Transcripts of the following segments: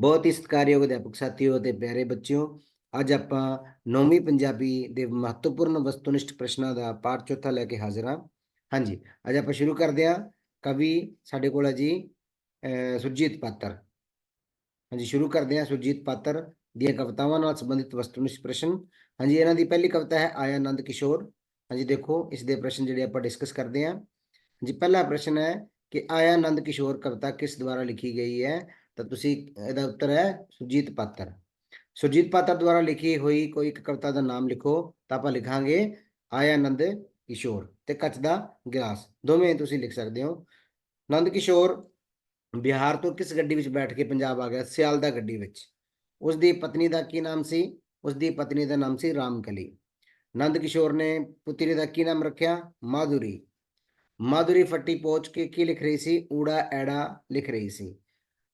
ਬਹੁਤ ਹੀ ਸਤਿਕਾਰਯੋਗ ਅਧਿਆਪਕ ਸਾਥੀਓ ਅਤੇ ਪਿਆਰੇ ਬੱਚਿਓ, ਅੱਜ ਆਪਾਂ ਨੌਵੀਂ ਪੰਜਾਬੀ ਦੇ ਮਹੱਤਵਪੂਰਨ ਵਸਤੂਨਿਸ਼ਟ ਪ੍ਰਸ਼ਨਾਂ ਦਾ ਪਾਠ ਚੌਥਾ ਲੈ ਕੇ ਹਾਜ਼ਰ ਹਾਂ। ਹਾਂਜੀ, ਅੱਜ ਆਪਾਂ ਸ਼ੁਰੂ ਕਰਦੇ ਹਾਂ। ਕਵੀ ਸਾਡੇ ਕੋਲ ਹੈ ਜੀ ਸੁਰਜੀਤ ਪਾਤਰ। ਹਾਂਜੀ, ਸ਼ੁਰੂ ਕਰਦੇ ਹਾਂ ਸੁਰਜੀਤ ਪਾਤਰ ਦੀਆਂ ਕਵਿਤਾਵਾਂ ਨਾਲ ਸੰਬੰਧਿਤ ਵਸਤੂਨਿਸ਼ਟ ਪ੍ਰਸ਼ਨ। ਹਾਂਜੀ, ਇਹਨਾਂ ਦੀ ਪਹਿਲੀ ਕਵਿਤਾ ਹੈ ਆਇਆ ਆਨੰਦ ਕਿਸ਼ੋਰ। ਹਾਂਜੀ, ਦੇਖੋ, ਇਸ ਦੇ ਪ੍ਰਸ਼ਨ ਜਿਹੜੇ ਆਪਾਂ ਡਿਸਕਸ ਕਰਦੇ ਹਾਂ। ਜੀ ਪਹਿਲਾ ਪ੍ਰਸ਼ਨ ਹੈ ਕਿ ਆਇਆ ਆਨੰਦ ਕਿਸ਼ੋਰ ਕਵਿਤਾ ਕਿਸ ਦੁਆਰਾ ਲਿਖੀ ਗਈ ਹੈ? ਤਾਂ ਤੁਸੀਂ ਇਹਦਾ ਉੱਤਰ ਹੈ ਸੁਰਜੀਤ ਪਾਤਰ। ਸੁਰਜੀਤ ਪਾਤਰ ਦੁਆਰਾ ਲਿਖੀ ਹੋਈ ਕੋਈ ਇੱਕ ਕਵਿਤਾ ਦਾ ਨਾਮ ਲਿਖੋ, ਤਾਂ ਆਪਾਂ ਲਿਖਾਂਗੇ ਆਇਆ ਨੰਦ ਕਿਸ਼ੋਰ ਤੇ ਕੱਚ ਦਾ ਗਿਲਾਸ। ਦੋਵੇਂ ਤੁਸੀਂ ਲਿਖ ਸਕਦੇ ਹੋ। ਨੰਦ ਕਿਸ਼ੋਰ ਬਿਹਾਰ ਤੋਂ ਕਿਸ ਗੱਡੀ ਵਿੱਚ ਬੈਠ ਕੇ ਪੰਜਾਬ ਆ ਗਿਆ? ਸਿਆਲਦਾ ਗੱਡੀ ਵਿੱਚ। ਉਸ ਦੀ ਪਤਨੀ ਦਾ ਕੀ ਨਾਮ ਸੀ? ਉਸ ਦੀ ਪਤਨੀ ਦਾ ਨਾਮ ਸੀ ਰਾਮਕਲੀ। ਨੰਦ ਕਿਸ਼ੋਰ ਨੇ ਪੁੱਤਰੀ ਦਾ ਕੀ ਨਾਮ ਰੱਖਿਆ? ਮਾਧੁਰੀ। ਮਾਧੁਰੀ ਫੱਟੀ ਪਹੁੰਚ ਕੇ ਕੀ ਲਿਖ ਰਹੀ ਸੀ? ਊੜਾ ਐੜਾ ਲਿਖ ਰਹੀ ਸੀ।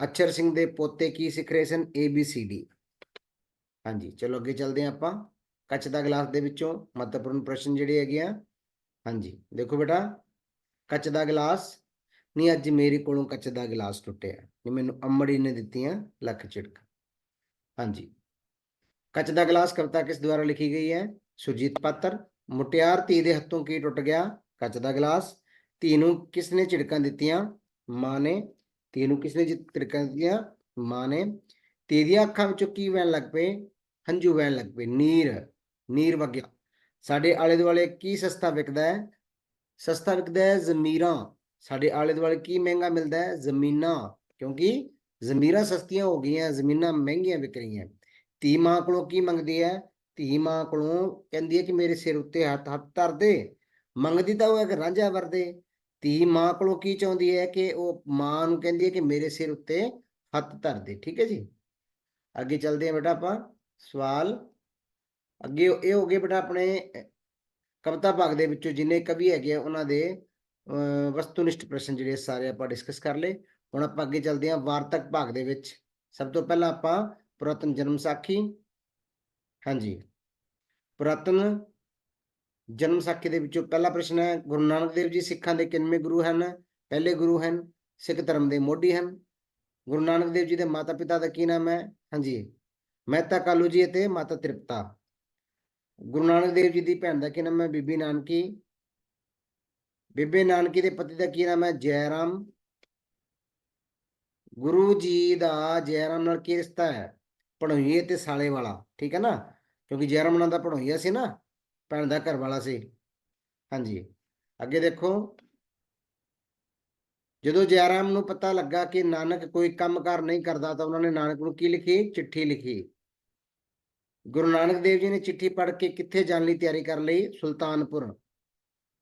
ਅਛਰ ਸਿੰਘ ਦੇ ਪੋਤੇ ਕੀ ਸਿੱਖ ਰਹੇ ਸਨ? ਏ ਬੀ ਸੀ ਡੀ ਹਾਂਜੀ, ਚਲੋ ਅੱਗੇ ਚੱਲਦੇ ਹਾਂ ਆਪਾਂ। ਕੱਚ ਦਾ ਗਲਾਸ ਦੇ ਵਿੱਚੋਂ ਮਹੱਤਵਪੂਰਨ ਪ੍ਰਸ਼ਨ ਜਿਹੜੇ ਹੈਗੇ ਆ। ਹਾਂਜੀ, ਦੇਖੋ ਬੇਟਾ, ਕੱਚ ਦਾ ਗਲਾਸ। ਨਹੀਂ ਅੱਜ ਮੇਰੇ ਕੋਲੋਂ ਕੱਚ ਦਾ ਗਲਾਸ ਟੁੱਟਿਆ। ਨਹੀਂ ਮੈਨੂੰ ਅੰਮੜੀ ਨੇ ਦਿੱਤੀਆਂ ਲੱਖ ਝਿੜਕ। ਹਾਂਜੀ। ਕੱਚ ਦਾ ਗਲਾਸ ਕਵਿਤਾ ਕਿਸ ਦੁਆਰਾ ਲਿਖੀ ਗਈ ਹੈ? ਸੁਰਜੀਤ ਪਾਤਰ। ਮੁਟਿਆਰ ਧੀ ਦੇ ਹੱਥੋਂ ਕੀ ਟੁੱਟ ਗਿਆ? ਕੱਚ ਦਾ ਗਲਾਸ। ਧੀ ਨੂੰ ਕਿਸ ਨੇ ਝਿੜਕਾਂ ਦਿੱਤੀਆਂ? ਮਾਂ ਨੇ। ਧੀ ਨੂੰ ਕਿਸ ਨੇ ਜਿ- ਝਿੜਕਾਂ ਦਿੱਤੀਆਂ? ਮਾਂ ਨੇ। ਧੀ ਦੀਆਂ ਅੱਖਾਂ ਵਿੱਚੋਂ ਕੀ ਵਹਿਣ ਲੱਗ ਪਏ? ਹੰਝੂ ਵਹਿਣ ਲੱਗ ਪਏ। ਨੀਰ। ਨੀਰ ਵਗਿਆ। ਸਾਡੇ ਆਲੇ ਦੁਆਲੇ ਕੀ ਸਸਤਾ ਵਿਕਦਾ ਹੈ? ਸਸਤਾ ਵਿਕਦਾ ਹੈ ਜ਼ਮੀਰਾਂ। ਸਾਡੇ ਆਲੇ ਦੁਆਲੇ ਕੀ ਮਹਿੰਗਾ ਮਿਲਦਾ ਹੈ? ਜ਼ਮੀਨਾਂ। ਕਿਉਂਕਿ ਜ਼ਮੀਰਾਂ ਸਸਤੀਆਂ ਹੋ ਗਈਆਂ, ਜ਼ਮੀਨਾਂ ਮਹਿੰਗੀਆਂ ਵਿਕ ਰਹੀਆਂ। ਧੀ ਮਾਂ ਕੋਲੋਂ ਕੀ ਮੰਗਦੀ ਹੈ? ਧੀ ਮਾਂ ਕੋਲੋਂ ਕਹਿੰਦੀ ਹੈ ਕਿ ਮੇਰੇ ਸਿਰ ਉੱਤੇ ਹੱਥ ਹੱਥ ਧਰ ਦੇ। ਮੰਗਦੀ ਤਾਂ ਉਹ ਹੈ ਰਾਂਝਾ ਵਰਦੇ। ਧੀ ਮਾਂ ਕੋਲੋਂ ਕੀ ਚਾਹੁੰਦੀ ਹੈ ਕਿ ਉਹ ਮਾਂ ਨੂੰ ਕਹਿੰਦੀ ਹੈ ਕਿ ਮੇਰੇ ਸਿਰ ਉੱਤੇ ਹੱਥ ਧਰ ਦੇ ਠੀਕ ਹੈ ਜੀ? ਅੱਗੇ ਚੱਲਦੇ ਹਾਂ ਬੇਟਾ ਆਪਾਂ ਸਵਾਲ। ਅੱਗੇ ਇਹ ਹੋ ਗਏ ਬੇਟਾ ਆਪਣੇ ਕਵਿਤਾ ਭਾਗ ਦੇ ਵਿੱਚੋਂ ਜਿੰਨੇ ਕਵੀ ਹੈਗੇ ਆ ਉਹਨਾਂ ਦੇ ਅਹ, ਵਸਤੂਨਿਸ਼ਟ ਪ੍ਰਸ਼ਨ ਜਿਹੜੇ ਸਾਰੇ ਆਪਾਂ ਡਿਸਕਸ ਕਰ ਲਏ। ਹੁਣ ਆਪਾਂ ਅੱਗੇ ਚੱਲਦੇ ਹਾਂ ਵਾਰਤਕ ਭਾਗ ਦੇ ਵਿੱਚ। ਸਭ ਤੋਂ ਪਹਿਲਾਂ ਆਪਾਂ ਪੁਰਾਤਨ ਜਨਮ ਸਾਖੀ। ਹਾਂਜੀ। ਪੁਰਾਤਨ ਜਨਮ ਸਾਖੀ ਦੇ ਵਿੱਚੋਂ ਪਹਿਲਾ ਪ੍ਰਸ਼ਨ ਹੈ, ਗੁਰੂ ਨਾਨਕ ਦੇਵ ਜੀ ਸਿੱਖਾਂ ਦੇ ਕਿੰਨਵੇਂ ਗੁਰੂ ਹਨ? ਪਹਿਲੇ ਗੁਰੂ ਹਨ ਸਿੱਖ ਧਰਮ ਦੇ ਮੋਢੀ ਹਨ। ਗੁਰੂ ਨਾਨਕ ਦੇਵ ਜੀ ਦੇ ਮਾਤਾ ਪਿਤਾ ਦਾ ਕੀ ਨਾਮ ਹੈ? ਹਾਂਜੀ, ਮਹਿਤਾ ਕਾਲੂ ਜੀ ਅਤੇ ਮਾਤਾ ਤ੍ਰਿਪਤਾ। ਗੁਰੂ ਨਾਨਕ ਦੇਵ ਜੀ ਦੀ ਭੈਣ ਦਾ ਕੀ ਨਾਮ ਹੈ? ਬੀਬੀ ਨਾਨਕੀ। ਬੀਬੇ ਨਾਨਕੀ ਦੇ ਪਤੀ ਦਾ ਕੀ ਨਾਮ ਹੈ? ਜੈਰਾਮ। ਗੁਰੂ ਜੀ ਦਾ ਜੈਰਾਮ ਨਾਲ ਕੀ ਰਿਸ਼ਤਾ ਹੈ? ਪੜੋਈਏ ਤੇ ਸਾਲੇ ਵਾਲਾ, ਠੀਕ ਹੈ ਨਾ? ਕਿਉਂਕਿ ਜੈਰਾਮ ਉਹਨਾਂ ਦਾ ਪੜੋਈਆ ਸੀ ਨਾ। ਭੈਣ ਦਾ ਘਰ ਵਾਲਾ ਸੀ। ਹਾਂਜੀ। ਅੱਗੇ ਦੇਖੋ। ਜਦੋਂ ਜੈਰਾਮ ਨੂੰ ਪਤਾ ਲੱਗਾ ਕਿ ਨਾਨਕ ਕੋਈ ਕੰਮਕਾਰ ਨਹੀਂ ਕਰਦਾ, ਤਾਂ ਉਹਨਾਂ ਨੇ ਨਾਨਕ ਨੂੰ ਕੀ ਲਿਖੀ? ਚਿੱਠੀ ਲਿਖੀ। ਗੁਰੂ ਨਾਨਕ ਦੇਵ ਜੀ ਨੇ ਚਿੱਠੀ ਪੜ੍ਹ ਕੇ ਕਿੱਥੇ ਜਾਣ ਲਈ ਤਿਆਰੀ ਕਰ ਲਈ? ਸੁਲਤਾਨਪੁਰ।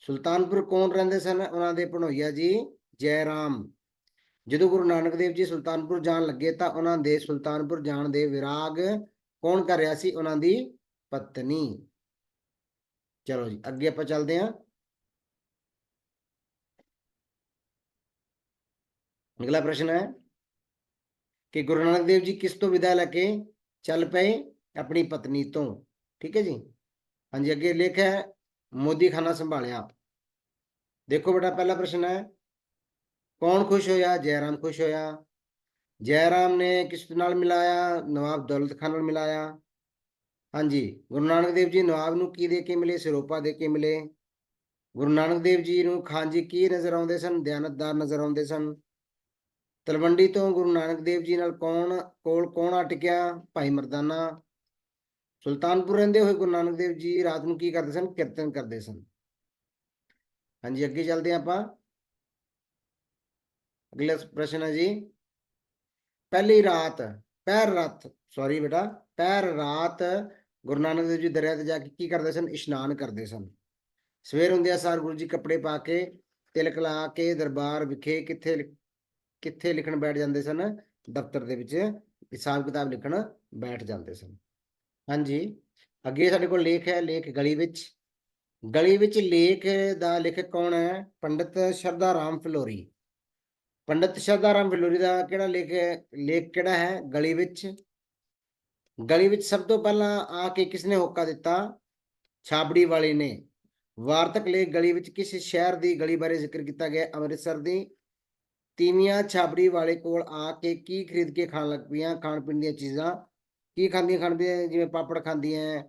ਸੁਲਤਾਨਪੁਰ ਕੌਣ ਰਹਿੰਦੇ ਸਨ? ਉਹਨਾਂ ਦੇ ਭਣੋਈਆ ਜੀ ਜੈ ਰਾਮ ਜਦੋਂ ਗੁਰੂ ਨਾਨਕ ਦੇਵ ਜੀ ਸੁਲਤਾਨਪੁਰ ਜਾਣ ਲੱਗੇ, ਤਾਂ ਉਹਨਾਂ ਦੇ ਸੁਲਤਾਨਪੁਰ ਜਾਣ ਦੇ ਵਿਰਾਗ ਕੌਣ ਕਰ ਰਿਹਾ ਸੀ? ਉਹਨਾਂ ਦੀ ਪਤਨੀ। ਚਲੋ ਜੀ, ਅੱਗੇ ਆਪਾਂ ਚੱਲਦੇ ਹਾਂ। ਅਗਲਾ ਪ੍ਰਸ਼ਨ ਹੈ ਕਿ ਗੁਰੂ ਨਾਨਕ ਦੇਵ ਜੀ ਕਿਸ ਤੋਂ ਵਿਦਾ ਲੈ ਕੇ ਚੱਲ ਪਏ ਆਪਣੀ ਪਤਨੀ ਤੋਂ? ਠੀਕ ਹੈ ਜੀ? ਹਾਂਜੀ, ਅੱਗੇ ਲੇਖ ਹੈ, ਮੋਦੀ ਖਾਨਾ ਸੰਭਾਲਿਆ ਦੇਖੋ ਬੇਟਾ, ਪਹਿਲਾ ਪ੍ਰਸ਼ਨ ਹੈ, ਕੌਣ ਖੁਸ਼ ਹੋਇਆ? ਜੈਰਾਮ ਖੁਸ਼ ਹੋਇਆ। ਜੈਰਾਮ ਨੇ ਕਿਸ ਨਾਲ ਮਿਲਾਇਆ? ਨਵਾਬ ਦੌਲਤ ਖਾਨ ਨਾਲ ਮਿਲਾਇਆ। ਹਾਂਜੀ, ਗੁਰੂ ਨਾਨਕ ਦੇਵ ਜੀ ਨਵਾਬ ਨੂੰ ਕੀ ਦੇ ਕੇ ਮਿਲੇ, ਸਿਰੋਪਾ ਦੇ ਕੇ ਮਿਲੇ? ਗੁਰੂ ਨਾਨਕ ਦੇਵ ਜੀ ਨੂੰ ਖਾਨ ਜੀ ਕੀ ਨਜ਼ਰ ਆਉਂਦੇ ਸਨ? ਦਿਆਨਤਦਾਰ ਨਜ਼ਰ ਆਉਂਦੇ ਸਨ। ਤਲਵੰਡੀ ਤੋਂ ਗੁਰੂ ਨਾਨਕ ਦੇਵ ਜੀ ਨਾਲ ਕੌਣ, ਕੋਲ ਕੌਣ ਅਟਕਿਆ? ਭਾਈ ਮਰਦਾਨਾ। ਸੁਲਤਾਨਪੁਰ ਰਹਿੰਦੇ ਹੋਏ ਗੁਰੂ ਨਾਨਕ ਦੇਵ ਜੀ ਰਾਤ ਨੂੰ ਕੀ ਕਰਦੇ ਸਨ? ਕੀਰਤਨ ਕਰਦੇ ਸਨ। ਹਾਂਜੀ, ਅੱਗੇ ਚੱਲਦੇ ਹਾਂ ਆਪਾਂ। ਅਗਲਾ ਪ੍ਰਸ਼ਨ ਹੈ ਜੀ। ਪਹਿਲੀ ਰਾਤ, ਪਹਿਰ ਰਾਤ ਸੌਰੀ ਬੇਟਾ, ਪਹਿਰ ਰਾਤ ਗੁਰੂ ਨਾਨਕ ਦੇਵ ਜੀ ਦਰਿਆ ਤੇ ਜਾ ਕੇ ਕੀ ਕਰਦੇ ਸਨ? ਇਸ਼ਨਾਨ ਕਰਦੇ ਸਨ। ਸਵੇਰ ਹੁੰਦਿਆਂ ਸਾਰ ਗੁਰੂ ਜੀ ਕੱਪੜੇ ਪਾ ਕੇ ਤਿਲਕ ਲਾ ਕੇ ਦਰਬਾਰ ਵਿਖੇ ਕਿੱਥੇ ਲਿ- ਕਿੱਥੇ ਲਿਖਣ ਬੈਠ ਜਾਂਦੇ ਸਨ? ਦਫ਼ਤਰ ਦੇ ਵਿੱਚ ਹਿਸਾਬ ਕਿਤਾਬ ਲਿਖਣ ਬੈਠ ਜਾਂਦੇ ਸਨ। ਹਾਂਜੀ, ਅੱਗੇ ਸਾਡੇ ਕੋਲ ਲੇਖ ਹੈ, ਲੇਖ ਗਲੀ ਵਿੱਚ। ਗਲੀ ਵਿੱਚ ਲੇਖ ਦਾ ਲੇਖਕ ਕੌਣ ਹੈ? ਪੰਡਿਤ ਸ਼ਰਦਾ ਰਾਮ ਫਿਲੋਰੀ। ਪੰਡਿਤ ਸ਼ਰਦਾ ਰਾਮ ਫਿਲੋਰੀ ਦਾ ਕਿਹੜਾ ਲੇਖ ਲੇਖ ਕਿਹੜਾ ਹੈ? ਗਲੀ ਵਿੱਚ ਗਲੀ ਵਿੱਚ ਸਭ ਤੋਂ ਪਹਿਲਾਂ ਆ ਕੇ ਕਿਸਨੇ ਹੋਕਾ ਦਿੱਤਾ? ਛਾਬੜੀ ਵਾਲੇ ਨੇ। ਵਾਰਤਕ ਲੇਖ ਗਲੀ ਵਿੱਚ ਕਿਸ ਸ਼ਹਿਰ ਦੀ ਗਲੀ ਬਾਰੇ ਜ਼ਿਕਰ ਕੀਤਾ ਗਿਆ? ਅੰਮ੍ਰਿਤਸਰ ਦੀ। ਤੀਵੀਆਂ ਛਾਬੜੀ ਵਾਲੇ ਕੋਲ ਆ ਕੇ ਕੀ ਖਰੀਦ ਕੇ ਖਾਣ ਲੱਗ ਪਈਆਂ? ਖਾਣ ਪੀਣ ਦੀਆਂ ਚੀਜ਼ਾਂ। ਕੀ ਖਾਂਦੀਆਂ ਖਾਂਦੀਆਂ ਜਿਵੇਂ ਪਾਪੜ ਖਾਂਦੀਆਂ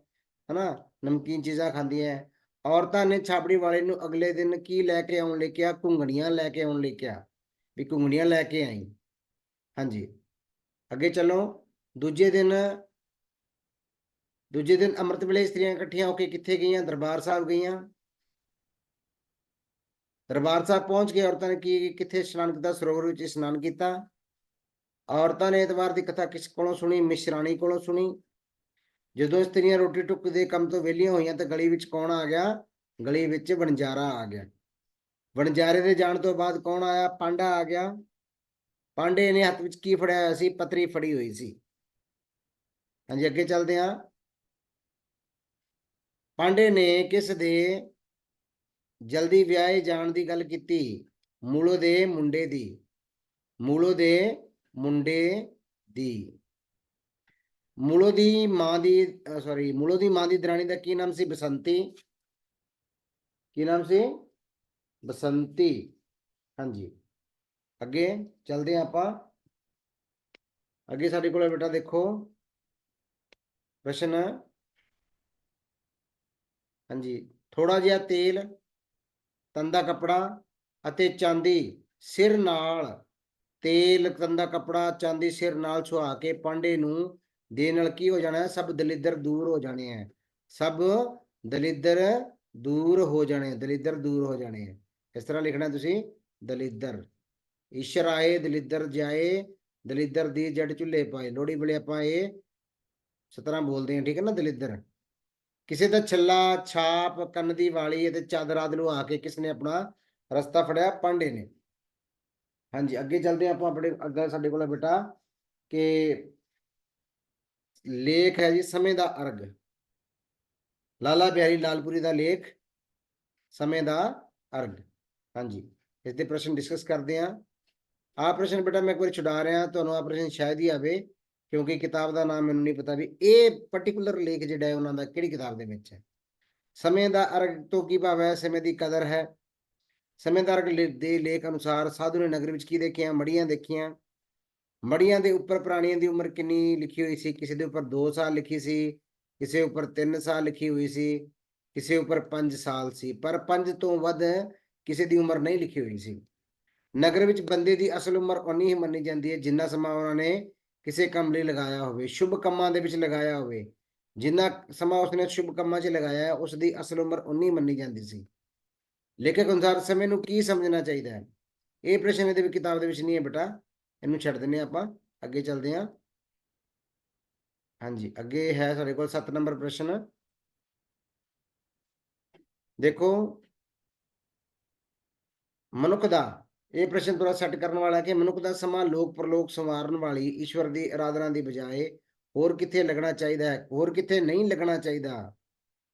ਹਨਾ? ਨਮਕੀਨ ਚੀਜ਼ਾਂ ਖਾਂਦੀਆਂ ਔਰਤਾਂ ਨੇ ਛਾਬੜੀ ਵਾਲੇ ਨੂੰ ਅਗਲੇ ਦਿਨ ਕੀ ਲੈ ਕੇ ਆਉਣ ਲਈ ਕਿਹਾ? ਘੁੰਗਣੀਆਂ ਲੈ ਕੇ ਆਉਣ ਲਈ ਕਿਹਾ। ਵੀ ਘੁੰਗਣੀਆਂ ਲੈ ਕੇ ਆਈ। ਹਾਂਜੀ। ਅੱਗੇ ਚੱਲੋ। ਦੂਜੇ ਦਿਨ ਦੂਜੇ ਦਿਨ ਅੰਮ੍ਰਿਤ ਵੇਲੇ ਇਸਤਰੀਆਂ ਇਕੱਠੀਆਂ ਹੋ ਕੇ ਕਿੱਥੇ ਗਈਆਂ? ਦਰਬਾਰ ਸਾਹਿਬ ਗਈਆਂ। ਦਰਬਾਰ ਸਾਹਿਬ ਪਹੁੰਚ ਕੇ ਔਰਤਾਂ ਨੇ ਕੀ ਕਿੱਥੇ ਇਸ਼ਨਾਨ ਕੀਤਾ? ਸਰੋਵਰ ਵਿੱਚ ਇਸ਼ਨਾਨ ਕੀਤਾ। ਔਰਤਾਂ ਨੇ ਐਤਵਾਰ ਦੀ ਕਥਾ ਕਿਸ ਕੋਲੋਂ ਸੁਣੀ? ਮਿਸ਼ਰਾਣੀ ਕੋਲੋਂ ਸੁਣੀ। ਜਦੋਂ ਇਸਤਰੀਆਂ ਰੋਟੀ ਟੁੱਕ ਦੇ ਕੰਮ ਤੋਂ ਵਿਹਲੀਆਂ ਹੋਈਆਂ ਤਾਂ ਗਲੀ ਵਿੱਚ ਕੌਣ ਆ ਗਿਆ? ਗਲੀ ਵਿੱਚ ਵਣਜਾਰਾ ਆ ਗਿਆ। ਵਣਜਾਰੇ ਦੇ ਜਾਣ ਤੋਂ ਬਾਅਦ ਕੌਣ ਆਇਆ? ਪਾਂਡਾ ਆ ਗਿਆ। ਪਾਂਡੇ ਨੇ ਹੱਥ ਵਿੱਚ ਕੀ ਫੜਿਆ ਹੋਇਆ ਸੀ? ਪਤਰੀ ਫੜੀ ਹੋਈ ਸੀ। ਹਾਂਜੀ, ਅੱਗੇ ਚੱਲਦੇ ਹਾਂ। ਪਾਂਡੇ ਨੇ ਕਿਸ ਦੇ ਜਲਦੀ ਵਿਆਹੇ ਜਾਣ ਦੀ ਗੱਲ ਕੀਤੀ? ਮੂਲੋ ਦੇ ਮੁੰਡੇ ਦੀ। ਮੂਲੋ ਦੇ ਮੁੰਡੇ ਦੀ। ਮੂਲੋ ਦੀ ਮਾਂ ਦੀ ਸੌਰੀ ਮੂਲੋ ਦੀ ਮਾਂ ਦੀ ਦਰਾਣੀ ਦਾ ਕੀ ਨਾਮ ਸੀ? ਬਸੰਤੀ। ਕੀ ਨਾਮ ਸੀ? ਬਸੰਤੀ। ਹਾਂਜੀ। ਅੱਗੇ ਚਲਦੇ ਹਾਂ ਆਪਾਂ। ਅੱਗੇ ਸਾਡੇ ਕੋਲ ਬੇਟਾ ਦੇਖੋ। ਪ੍ਰਸ਼ਨ ਹਾਂਜੀ ਥੋੜਾ ਜਿਹਾ ਤੇਲ, ਤੰਦਾ ਕਪੜਾ ਅਤੇ ਚਾਂਦੀ ਸਿਰ ਨਾਲ, ਤੇਲ, ਤੰਦਾ ਕਪੜਾ, ਚਾਂਦੀ ਸਿਰ ਨਾਲ ਛੁਆ ਕੇ ਪਾਂਡੇ ਨੂੰ ਦੇ ਨਾਲ ਕੀ ਹੋ ਜਾਣਾ ਹੈ? ਸਭ ਦਲਿੱਦਰ ਦੂਰ ਹੋ ਜਾਣੇ ਹੈ। ਸਭ ਦਲਿੱਦਰ ਦੂਰ ਹੋ ਜਾਣੇ ਦਲਿੱਦਰ ਦੂਰ ਹੋ ਜਾਣੇ ਹੈ। ਇਸ ਤਰ੍ਹਾਂ ਲਿਖਣਾ ਤੁਸੀਂ, ਦਲਿੱਦਰ। ਈਸ਼ਰ ਆਏ, ਦਲਿੱਦਰ ਜਾਏ, ਦਲਿੱਦਰ ਦੀ ਜੜ ਚੁੱਲੇ ਪਾਏ। ਲੋੜੀ ਵੇਲੇ ਆਪਾਂ ਇਹ ਸਤਰਾਂ ਬੋਲਦੇ ਹਾਂ, ਠੀਕ ਹੈ ਨਾ, ਦਲਿੱਦਰ? ਕਿਸੇ ਦਾ ਛੱਲਾ, ਛਾਪ, ਕੰਨ ਦੀ ਵਾਲੀ ਅਤੇ ਚਾਦਰ ਨੂੰ ਆ ਕੇ ਕਿਸ ਆਪਣਾ ਰਸਤਾ ਫੜਿਆ? ਪਾਂਡੇ ਨੇ। ਹਾਂਜੀ, ਅੱਗੇ ਚੱਲਦੇ ਆਪਾਂ ਆਪਣੇ ਅੱਗਾ ਸਾਡੇ ਕੋਲ ਬੇਟਾ ਕਿ ਲੇਖ ਹੈ ਜੀ, ਸਮੇਂ ਦਾ ਅਰਗ। ਲਾਲਾ ਬਿਹਾਰੀ ਲਾਲਪੁਰੀ ਦਾ ਲੇਖ, ਸਮੇਂ ਦਾ ਅਰਗ। ਹਾਂਜੀ ਇਸ ਦੇ ਪ੍ਰਸ਼ਨ ਡਿਸਕਸ ਕਰਦੇ ਹਾਂ। ਆਹ ਪ੍ਰਸ਼ਨ ਬੇਟਾ ਮੈਂ ਇੱਕ ਵਾਰੀ ਛੁਡਾ ਰਿਹਾ, ਤੁਹਾਨੂੰ ਆਹ ਪ੍ਰਸ਼ਨ ਸ਼ਾਇਦ ਹੀ ਆਵੇ। ਕਿਉਂਕਿ ਕਿਤਾਬ ਦਾ ਨਾਮ ਮੈਨੂੰ ਨਹੀਂ ਪਤਾ ਵੀ ਇਹ ਪਾਰਟਿਕੂਲਰ ਲੇਖ ਜਿਹੜਾ ਹੈ ਉਹਨਾਂ ਦਾ ਕਿਹੜੀ ਕਿਤਾਬ ਦੇ ਵਿੱਚ ਹੈ। ਸਮੇਂ ਦਾ ਅਰਗ ਤੋਂ ਕੀ ਭਾਵ ਹੈ? ਸਮੇਂ ਦੀ ਕਦਰ ਹੈ। ਸਮੇਂ ਦਾ ਅਰਗ ਲੇ- ਦੇ ਲੇਖ ਅਨੁਸਾਰ ਸਾਧੂ ਨੇ ਨਗਰ ਵਿੱਚ ਕੀ ਦੇਖਿਆ? ਮੜੀਆਂ ਦੇਖੀਆਂ। ਮੜੀਆਂ ਦੇ ਉੱਪਰ ਪ੍ਰਾਣੀਆਂ ਦੀ ਉਮਰ ਕਿੰਨੀ ਲਿਖੀ ਹੋਈ ਸੀ? ਕਿਸੇ ਦੇ ਉੱਪਰ 2 ਸਾਲ ਲਿਖੀ ਸੀ, ਕਿਸੇ ਉੱਪਰ 3 ਸਾਲ ਲਿਖੀ ਹੋਈ ਸੀ, ਕਿਸੇ ਉੱਪਰ 5 ਸਾਲ ਸੀ। ਪਰ 5 ਤੋਂ ਵੱਧ ਕਿਸੇ ਦੀ ਉਮਰ ਨਹੀਂ ਲਿਖੀ ਹੋਈ ਸੀ। ਨਗਰ ਵਿੱਚ ਬੰਦੇ ਦੀ ਅਸਲ ਉਮਰ ਉਨੀ ਹੀ ਮੰਨੀ ਜਾਂਦੀ ਹੈ ਜਿੰਨਾ ਸਮਾਂ ਉਹਨਾਂ ਨੇ ਕਿਸੇ ਕੰਮ ਲਈ ਲਗਾਇਆ ਹੋਵੇ, ਸ਼ੁਭ ਕੰਮਾਂ ਦੇ ਵਿੱਚ ਲਗਾਇਆ ਹੋਵੇ, ਜਿੰਨਾ ਸਮਾਂ ਉਸਨੇ ਸ਼ੁਭ ਕੰਮਾਂ 'ਚ ਲਗਾਇਆ ਹੈ ਉਸ ਦੀ ਅਸਲ ਉਮਰ ਉਨੀ ਮੰਨੀ ਜਾਂਦੀ ਸੀ। ਲੇਖਕ ਅਨੁਸਾਰ ਸਮੇਂ ਨੂੰ ਕੀ ਸਮਝਣਾ ਚਾਹੀਦਾ ਹੈ? ਇਹ ਪ੍ਰਸ਼ਨ ਇਹਦੇ ਵਿੱਚ ਕਿਤਾਬ ਦੇ ਵਿੱਚ ਨਹੀਂ ਹੈ ਬੇਟਾ, ਇਹਨੂੰ ਛੱਡ ਦਿੰਨੇ ਹਾਂ ਆਪਾਂ, ਅੱਗੇ ਚੱਲਦੇ ਹਾਂ। ਹਾਂਜੀ, ਅੱਗੇ ਹੈ ਸਾਡੇ ਕੋਲ 7 ਨੰਬਰ ਪ੍ਰਸ਼ਨ। ਦੇਖੋ, ਮਨੁੱਖ ਦਾ ਇਹ ਪ੍ਰਸ਼ਨ ਥੋੜਾ ਸੈੱਟ ਕਰਨ ਵਾਲਾ ਕਿ ਮਨੁੱਖ ਦਾ ਸਮਾਂ ਲੋਕ ਪਰਲੋਕ ਸੰਵਾਰਨ ਵਾਲੀ ਈਸ਼ਵਰ ਦੀ ਆਰਾਧਨਾ ਦੀ ਬਜਾਏ ਹੋਰ ਕਿੱਥੇ ਲੱਗਣਾ ਚਾਹੀਦਾ ਹੈ, ਹੋਰ ਕਿੱਥੇ ਨਹੀਂ ਲੱਗਣਾ ਚਾਹੀਦਾ?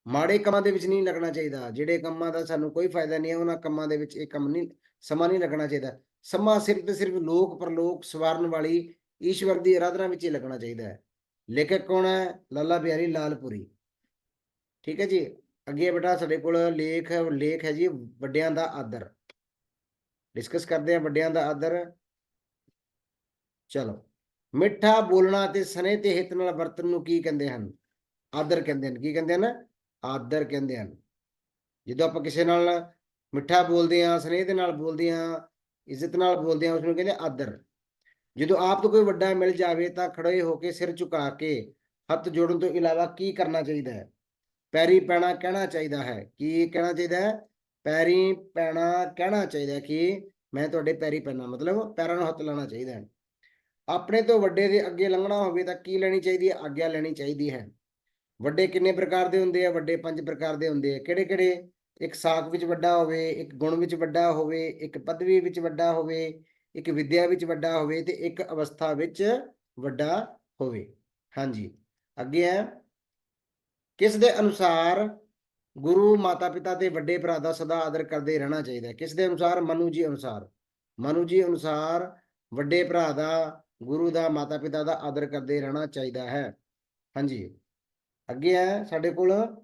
ਮਾੜੇ ਕੰਮਾਂ ਦੇ ਵਿੱਚ ਨਹੀਂ ਲੱਗਣਾ ਚਾਹੀਦਾ, ਜਿਹੜੇ ਕੰਮਾਂ ਦਾ ਸਾਨੂੰ ਕੋਈ ਫਾਇਦਾ ਨਹੀਂ ਹੈ, ਉਹਨਾਂ ਕੰਮਾਂ ਦੇ ਵਿੱਚ ਇਹ ਕੰਮ ਨਹੀਂ, ਸਮਾਂ ਨਹੀਂ ਲੱਗਣਾ ਚਾਹੀਦਾ। ਸਮਾਂ ਸਿਰਫ ਤੇ ਸਿਰਫ ਲੋਕ ਪਰਲੋਕ ਸਵਾਰਨ ਵਾਲੀ ਈਸ਼ਵਰ ਦੀ ਆਰਾਧਨਾ ਵਿੱਚ ਹੀ ਲੱਗਣਾ ਚਾਹੀਦਾ ਹੈ। ਲੇਖਕ ਕੌਣ ਹੈ? ਲਾਲਾ ਬਿਹਾਰੀ ਲਾਲਪੁਰੀ। ਠੀਕ ਹੈ ਜੀ? ਅੱਗੇ ਬੇਟਾ ਸਾਡੇ ਕੋਲ ਲੇਖ ਲੇਖ ਹੈ ਜੀ, ਵੱਡਿਆਂ ਦਾ ਆਦਰ। ਡਿਸਕਸ ਕਰਦੇ ਹਾਂ ਵੱਡਿਆਂ ਦਾ ਆਦਰ। ਚਲੋ, ਮਿੱਠਾ ਬੋਲਣਾ ਤੇ ਸਨੇ ਤੇ ਹਿੱਤ ਨਾਲ ਵਰਤਨ ਨੂੰ ਕੀ ਕਹਿੰਦੇ ਹਨ? ਆਦਰ ਕਹਿੰਦੇ ਹਨ। ਕੀ ਕਹਿੰਦੇ ਹਨ? ਆਦਰ ਕਹਿੰਦੇ ਹਨ। ਜਦੋਂ ਆਪਾਂ ਕਿਸੇ ਨਾਲ ਮਿੱਠਾ ਬੋਲਦੇ ਹਾਂ ਸਨੇਹ ਦੇ ਨਾਲ ਬੋਲਦੇ ਹਾਂ, ਇੱਜ਼ਤ ਨਾਲ ਬੋਲਦੇ ਹਾਂ ਉਸ ਨੂੰ ਕਹਿੰਦੇ ਆਦਰ। ਜਦੋਂ ਆਪ ਤੋਂ ਕੋਈ ਵੱਡਾ ਮਿਲ ਜਾਵੇ ਤਾਂ ਖੜੇ ਹੋ ਕੇ ਸਿਰ ਝੁਕਾ ਕੇ ਹੱਥ ਜੋੜਨ ਤੋਂ ਇਲਾਵਾ ਕੀ ਕਰਨਾ ਚਾਹੀਦਾ ਹੈ? ਪੈਰੀ ਪੈਣਾ ਕਹਿਣਾ ਚਾਹੀਦਾ ਹੈ। ਕੀ ਕਹਿਣਾ ਚਾਹੀਦਾ ਹੈ? ਪੈਰੀ ਪੈਣਾ ਕਹਿਣਾ ਚਾਹੀਦਾ ਕਿ ਮੈਂ ਤੁਹਾਡੇ ਪੈਰੀ ਪੈਣਾ, ਮਤਲਬ ਪੈਰਾਂ ਨੂੰ ਹੱਥ ਲਾਉਣਾ ਚਾਹੀਦਾ ਹੈ। ਆਪਣੇ ਤੋਂ ਵੱਡੇ ਦੇ ਅੱਗੇ ਲੰਘਣਾ ਹੋਵੇ ਤਾਂ ਕੀ ਲੈਣੀ ਚਾਹੀਦੀ ਹੈ? ਆਗਿਆ ਲੈਣੀ ਚਾਹੀਦੀ ਹੈ। ਵੱਡੇ ਕਿੰਨੇ ਪ੍ਰਕਾਰ ਦੇ ਹੁੰਦੇ ਆ? ਵੱਡੇ ਪੰਜ ਪ੍ਰਕਾਰ ਦੇ ਹੁੰਦੇ ਆ। ਕਿਹੜੇ ਕਿਹੜੇ ਇੱਕ ਸਾਖ ਵਿੱਚ ਵੱਡਾ ਹੋਵੇ, ਇੱਕ ਗੁਣ ਵਿੱਚ ਵੱਡਾ ਹੋਵੇ, ਇੱਕ ਪਦਵੀ ਵਿੱਚ ਵੱਡਾ ਹੋਵੇ, ਇੱਕ ਵਿਦਿਆ ਵਿੱਚ ਵੱਡਾ ਹੋਵੇ ਤੇ ਇੱਕ ਅਵਸਥਾ ਵਿੱਚ ਵੱਡਾ ਹੋਵੇ। ਹਾਂਜੀ। ਅੱਗੇ ਹੈ। ਕਿਸ ਦੇ ਅਨੁਸਾਰ ਗੁਰੂ ਮਾਤਾ ਪਿਤਾ ਤੇ ਵੱਡੇ ਭਰਾ ਦਾ ਸਦਾ ਆਦਰ ਕਰਦੇ ਰਹਿਣਾ ਚਾਹੀਦਾ ਹੈ। ਕਿਸ ਦੇ ਅਨੁਸਾਰ? ਮਨੂ ਜੀ ਅਨੁਸਾਰ। ਮਨੂ ਜੀ ਅਨੁਸਾਰ ਵੱਡੇ ਭਰਾ ਦਾ, ਗੁਰੂ ਦਾ ਮਾਤਾ ਪਿਤਾ ਦਾ ਆਦਰ ਕਰਦੇ ਰਹਿਣਾ ਚਾਹੀਦਾ ਹੈ। ਹਾਂਜੀ। ਅੱਗੇ ਹੈ ਸਾਡੇ ਕੋਲ।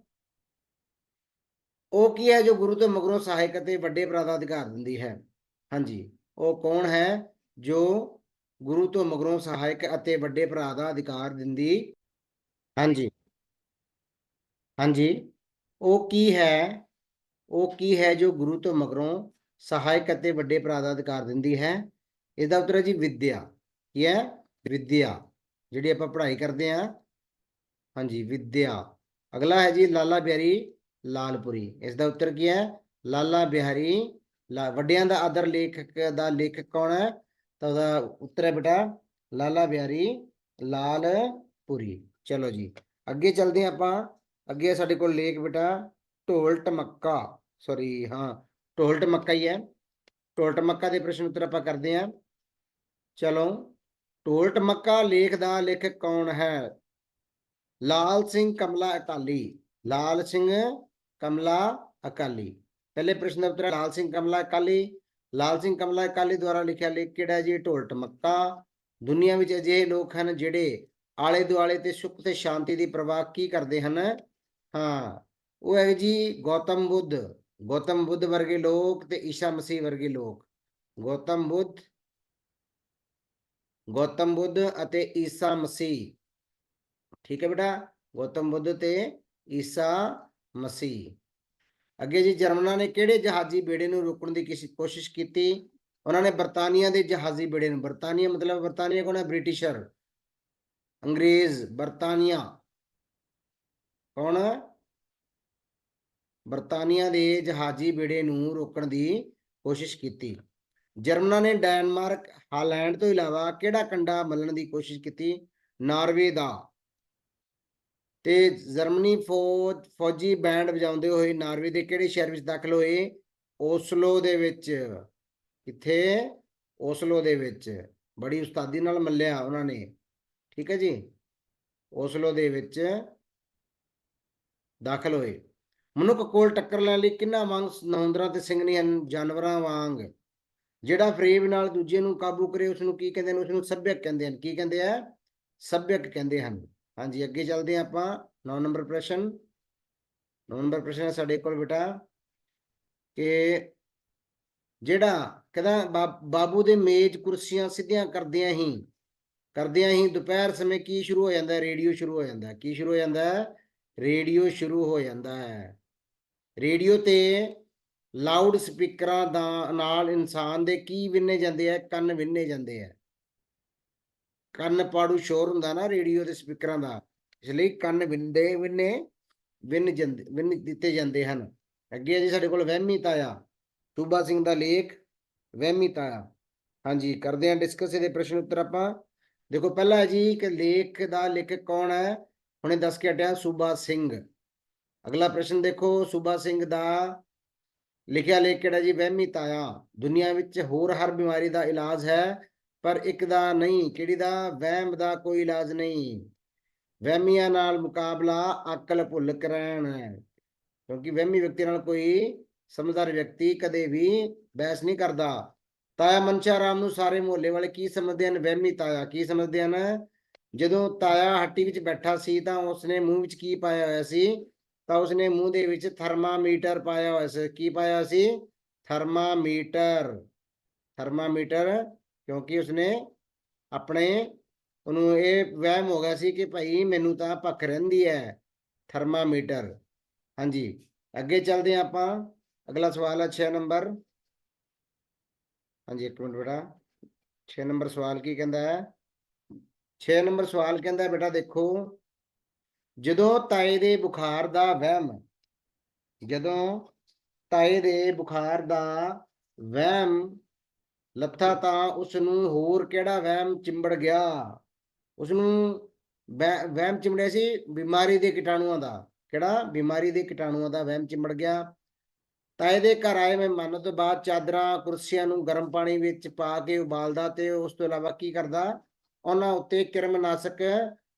ਉਹ ਕੀ ਹੈ ਜੋ ਗੁਰੂ ਤੋਂ ਮਗਰੋਂ ਸਹਾਇਕ ਅਤੇ ਵੱਡੇ ਭਰਾ ਦਾ ਅਧਿਕਾਰ ਦਿੰਦੀ ਹੈ? ਹਾਂਜੀ। ਉਹ ਕੌਣ ਹੈ ਜੋ ਗੁਰੂ ਤੋਂ ਮਗਰੋਂ ਸਹਾਇਕ ਅਤੇ ਵੱਡੇ ਭਰਾ ਦਾ ਅਧਿਕਾਰ ਦਿੰਦੀ? ਹਾਂਜੀ। ਹਾਂਜੀ। ਉਹ ਕੀ ਹੈ? ਉਹ ਕੀ ਹੈ ਜੋ ਗੁਰੂ ਤੋਂ ਮਗਰੋਂ ਸਹਾਇਕ ਅਤੇ ਵੱਡੇ ਭਰਾ ਦਾ ਅਧਿਕਾਰ ਦਿੰਦੀ ਹੈ? ਇਹਦਾ ਉੱਤਰ ਹੈ ਜੀ ਵਿਦਿਆ। ਕੀ ਹੈ? ਵਿਦਿਆ। ਜਿਹੜੀ ਆਪਾਂ ਪੜ੍ਹਾਈ ਕਰਦੇ ਹਾਂ। ਹਾਂਜੀ, ਵਿਦਿਆ। ਅਗਲਾ ਹੈ ਜੀ ਲਾਲਾ ਬਿਹਾਰੀ ਲਾਲਪੁਰੀ। ਇਸ ਦਾ ਉੱਤਰ ਕੀ ਹੈ? ਲਾਲਾ ਬਿਹਾਰੀ ਲਾ, ਵੱਡਿਆਂ ਦਾ ਆਦਰ ਲੇਖਕ ਦਾ ਲੇਖਕ ਕੌਣ ਹੈ? ਤਾਂ ਉਹਦਾ ਉੱਤਰ ਹੈ ਬੇਟਾ ਲਾਲਾ ਬਿਹਾਰੀ ਲਾਲਪੁਰੀ। ਚਲੋ ਜੀ, ਅੱਗੇ ਚੱਲਦੇ ਹਾਂ ਆਪਾਂ। ਅੱਗੇ ਸਾਡੇ ਕੋਲ ਲੇਖ ਬੇਟਾ, ਢੋਲ ਟਮੱਕਾ ਸੌਰੀ ਹਾਂ, ਢੋਲ ਟਮੱਕਾ ਹੀ ਹੈ। ਢੋਲ ਟਮੱਕਾ ਦੇ ਪ੍ਰਸ਼ਨ ਉੱਤਰ ਆਪਾਂ ਕਰਦੇ ਹਾਂ। ਚਲੋ, ਢੋਲ ਟਮੱਕਾ ਲੇਖ ਦਾ ਲੇਖਕ ਕੌਣ ਹੈ? ਲਾਲ ਸਿੰਘ ਕਮਲਾ ਅਕਾਲੀ, ਲਾਲ ਸਿੰਘ ਕਮਲਾ ਅਕਾਲੀ। ਪਹਿਲੇ ਪ੍ਰਸ਼ਨ ਦਾ ਉੱਤਰ ਲਾਲ ਸਿੰਘ ਕਮਲਾ ਅਕਾਲੀ। ਲਾਲ ਸਿੰਘ ਕਮਲਾ ਅਕਾਲੀ ਦੁਆਰਾ ਲਿਖਿਆ ਲੇਖ ਕਿਹੜਾ ਜੀ? ਢੋਲ ਟਮੱਕਾ। ਦੁਨੀਆ ਵਿੱਚ ਅਜਿਹੇ ਲੋਕ ਹਨ ਜਿਹੜੇ ਆਲੇ ਦੁਆਲੇ ਤੇ ਸੁੱਖ ਤੇ ਸ਼ਾਂਤੀ ਦੀ ਪ੍ਰਵਾਹ ਕੀ ਕਰਦੇ ਹਨ? ਹਾਂ, ਉਹ ਹੈ ਜੀ ਗੌਤਮ ਬੁੱਧ ਗੌਤਮ ਬੁੱਧ ਵਰਗੇ ਲੋਕ ਤੇ ਈਸ਼ਾ ਮਸੀਹ ਵਰਗੇ ਲੋਕ। ਗੌਤਮ ਬੁੱਧ ਗੌਤਮ ਬੁੱਧ ਅਤੇ ਈਸਾ ਮਸੀਹ। ਠੀਕ ਹੈ ਬੇਟਾ, ਗੌਤਮ ਬੁੱਧ ਤੇ ਈਸਾ ਮਸੀਹ। ਅੱਗੇ ਜੀ ਜਰਮਨਾਂ ਨੇ ਕਿਹੜੇ ਜਹਾਜ਼ੀ ਬੇੜੇ ਨੂੰ ਰੋਕਣ ਦੀ ਕਿਸ- ਕੋਸ਼ਿਸ਼ ਕੀਤੀ? ਉਹਨਾਂ ਨੇ ਬਰਤਾਨੀਆ ਦੇ ਜਹਾਜ਼ੀ ਬੇੜੇ ਨੂੰ, ਬਰਤਾਨੀਆ ਮਤਲਬ ਬਰਤਾਨੀਆ ਕੌਣ ਹੈ? ਬ੍ਰਿਟਿਸ਼ਰ। ਅੰਗਰੇਜ਼, ਬਰਤਾਨੀਆ। ਕੌਣ ਬਰਤਾਨੀਆ ਦੇ ਜਹਾਜ਼ੀ ਬੇੜੇ ਨੂੰ ਰੋਕਣ ਦੀ ਕੋਸ਼ਿਸ਼ ਕੀਤੀ। ਜਰਮਨਾਂ ਨੇ ਡੈਨਮਾਰਕ, ਹਾਲੈਂਡ ਤੋਂ ਇਲਾਵਾ ਕਿਹੜਾ ਕੰਡਾ ਮੱਲਣ ਦੀ ਕੋਸ਼ਿਸ਼ ਕੀਤੀ? ਨਾਰਵੇ ਦਾ। ਤੇ ਜਰਮਨੀ ਫੌਜ, ਫੌਜੀ ਬੈਂਡ ਵਜਾਉਂਦੇ ਹੋਏ ਨਾਰਵੇ ਦੇ ਕਿਹੜੇ ਸ਼ਹਿਰ ਵਿੱਚ ਦਾਖਲ ਹੋਏ? ਓਸਲੋ ਦੇ ਵਿੱਚ। ਕਿੱਥੇ? ਓਸਲੋ ਦੇ ਵਿੱਚ। ਬੜੀ ਉਸਤਾਦੀ ਨਾਲ ਮੱਲਿਆ ਉਹਨਾਂ ਨੇ। ਠੀਕ ਹੈ ਜੀ? ਓਸਲੋ ਦੇ ਵਿੱਚ। ਦਾਖਲ ਹੋਏ। ਮਨੁੱਖ ਕੋਲ ਟੱਕਰ ਲੈਣ ਲਈ ਕਿੰਨਾ ਵਾਂਗ ਨਹੁੰਦਰਾਂ ਤੇ ਸਿੰਘਣੀ ਹਨ, ਜਾਨਵਰਾਂ ਵਾਂਗ? ਜਿਹੜਾ ਫਰੇਬ ਨਾਲ ਦੂਜੇ ਨੂੰ ਕਾਬੂ ਕਰੇ ਉਸ ਨੂੰ ਕੀ ਕਹਿੰਦੇ ਨੇ ਉਸ ਨੂੰ ਸੱਭਿਅਕ ਕਹਿੰਦੇ ਹਨ। ਕੀ ਕਹਿੰਦੇ ਆ? ਸੱਭਿਅਕ ਕਹਿੰਦੇ ਹਨ। ਹਾਂਜੀ, ਅੱਗੇ ਚੱਲਦੇ ਆਪਾਂ। 9 ਨੰਬਰ ਪ੍ਰਸ਼ਨ। 9 ਨੰਬਰ ਪ੍ਰਸ਼ਨ ਸਾਡੇ ਕੋਲ ਬੇਟਾ, ਕਿ ਜਿਹੜਾ ਕਹਿੰਦਾ ਬਾਬੂ ਦੇ ਮੇਜ਼ ਕੁਰਸੀਆਂ ਸਿੱਧੀਆਂ ਕਰਦਿਆਂ ਹੀ ਕਰਦਿਆਂ ਹੀ ਦੁਪਹਿਰ ਸਮੇਂ ਕੀ ਸ਼ੁਰੂ ਹੋ ਜਾਂਦਾ? ਰੇਡੀਓ ਸ਼ੁਰੂ ਹੋ ਜਾਂਦਾ। ਕੀ ਸ਼ੁਰੂ ਹੋ ਜਾਂਦਾ? ਹੈ ਰੇਡੀਓ ਸ਼ੁਰੂ ਹੋ ਜਾਂਦਾ ਹੈ। ਰੇਡੀਓ ਤੇ ਲਾਊਡ ਸਪੀਕਰਾਂ ਦਾ ਨਾਲ ਇਨਸਾਨ ਦੇ ਕੀ ਵਿੰਨੇ ਜਾਂਦੇ ਆ, ਕੰਨ ਵਿੰਨੇ ਜਾਂਦੇ ਆ। ਕੰਨ ਪਾੜੂ ਸ਼ੋਰ ਹੁੰਦਾ ਨਾ ਰੇਡੀਓ ਦੇ ਸਪੀਕਰਾਂ ਦਾ, ਇਸ ਲਈ ਕੰਨ ਵਿੰਦੇ, ਵਿੰਨੇ, ਵਿੰਨ ਜਾਂਦੇ, ਵਿੰਨ ਦਿੱਤੇ ਜਾਂਦੇ ਹਨ। ਅੱਗੇ ਹੈ ਜੀ ਸਾਡੇ ਕੋਲ ਵਹਿਮੀ ਤਾਇਆ ਸੂਬਾ ਸਿੰਘ ਦਾ ਲੇਖ, ਵਹਿਮੀ ਤਾਇਆ। ਹਾਂਜੀ, ਕਰਦੇ ਹਾਂ ਡਿਸਕਸ ਇਹਦੇ ਪ੍ਰਸ਼ਨ ਉੱਤਰ ਆਪਾਂ। ਦੇਖੋ, ਪਹਿਲਾ ਜੀ ਕਿ ਲੇਖ ਦਾ ਲੇਖਕ ਕੌਣ ਹੈ? ਹੁਣੇ ਦੱਸ ਕੇ ਹਟਿਆ, ਸੂਬਾ ਸਿੰਘ। ਅਗਲਾ ਪ੍ਰਸ਼ਨ ਦੇਖੋ, ਸੂਬਾ ਸਿੰਘ ਦਾ ਲਿਖਿਆ ਲੇਖ ਕਿਹੜਾ ਜੀ? ਵਹਿਮੀ ਤਾਇਆ। ਦੁਨੀਆ ਵਿੱਚ ਹੋਰ ਹਰ ਬਿਮਾਰੀ ਦਾ ਇਲਾਜ ਹੈ, ਪਰ ਇੱਕ ਦਾ ਨਹੀਂ। ਕਿਹੜੀ ਦਾ? ਵਹਿਮ ਦਾ ਕੋਈ ਇਲਾਜ ਨਹੀਂ। ਵਹਿਮੀਆਂ ਨਾਲ ਮੁਕਾਬਲਾ ਅਕਲ ਭੁੱਲ ਕਰੈਣ। ਕਿਉਂਕਿ ਵਹਿਮੀ ਵਿਅਕਤੀ ਨਾਲ ਕੋਈ ਸਮਝਦਾਰ ਵਿਅਕਤੀ ਕਦੇ ਵੀ ਬਹਿਸ ਨਹੀਂ ਕਰਦਾ। ਤਾਇਆ ਮਨਸ਼ਾ ਰਾਮ ਨੂੰ ਸਾਰੇ ਮੁਹੱਲੇ ਵਾਲੇ ਕੀ ਸਮਝਦੇ ਹਨ? ਵਹਿਮੀ ਤਾਇਆ ਕੀ ਸਮਝਦੇ ਹਨ? ਜਦੋਂ ਤਾਇਆ ਹੱਟੀ ਵਿੱਚ ਬੈਠਾ ਸੀ ਤਾਂ ਉਸਨੇ ਮੂੰਹ ਵਿੱਚ ਕੀ ਪਾਇਆ ਹੋਇਆ ਸੀ? ਤਾਂ ਉਸਨੇ ਮੂੰਹ ਦੇ ਵਿੱਚ ਥਰਮਾਮੀਟਰ ਪਾਇਆ ਹੋਇਆ ਸੀ। ਕੀ ਪਾਇਆ ਸੀ? ਥਰਮਾਮੀਟਰ। ਥਰਮਾਮੀਟਰ ਕਿਉਂਕਿ ਉਸਨੇ ਆਪਣੇ ਉਹਨੂੰ ਇਹ ਵਹਿਮ ਹੋ ਗਿਆ ਸੀ ਕਿ ਭਾਈ ਮੈਨੂੰ ਤਾਂ ਭੱਖ ਰਹਿੰਦੀ ਹੈ ਥਰਮਾਮੀਟਰ। ਹਾਂਜੀ, ਅੱਗੇ ਚੱਲਦੇ ਹਾਂ ਆਪਾਂ। ਅਗਲਾ ਸਵਾਲ ਹੈ 6 ਨੰਬਰ। ਹਾਂਜੀ, ਇੱਕ ਮਿੰਟ ਬੇਟਾ। 6 ਨੰਬਰ ਸਵਾਲ ਕੀ ਕਹਿੰਦਾ ਹੈ? 6 ਨੰਬਰ ਸਵਾਲ ਕਹਿੰਦਾ, ਬੇਟਾ ਦੇਖੋ, ਜਦੋਂ ਤਾਏ ਦੇ ਬੁਖਾਰ ਦਾ ਵਹਿਮ, ਜਦੋਂ ਤਾਏ ਦੇ ਬੁਖਾਰ ਦਾ ਵਹਿਮ ਲੱਥਾ ਤਾਂ ਉਸ ਨੂੰ ਹੋਰ ਕਿਹੜਾ ਵਹਿਮ ਚਿੰਬੜ ਗਿਆ? ਉਸ ਨੂੰ ਵਹਿ- ਵਹਿਮ ਚਿੰਬੜਿਆ ਸੀ ਬਿਮਾਰੀ ਦੇ ਕੀਟਾਣੂਆਂ ਦਾ। ਕਿਹੜਾ? ਬਿਮਾਰੀ ਦੇ ਕੀਟਾਣੂਆਂ ਦਾ ਵਹਿਮ ਚਿੰਬੜ ਗਿਆ। ਤਾਏ ਦੇ ਘਰ ਆਏ ਮਹਿਮਾਨਾਂ ਤੋਂ ਬਾਅਦ ਚਾਦਰਾਂ, ਕੁਰਸੀਆਂ ਨੂੰ ਗਰਮ ਪਾਣੀ ਵਿੱਚ ਪਾ ਕੇ ਉਬਾਲਦਾ ਤੇ ਉਸ ਤੋਂ ਇਲਾਵਾ ਕੀ ਕਰਦਾ? ਉਹਨਾਂ ਉੱਤੇ ਕਿਰਮਨਾਸ਼ਕ,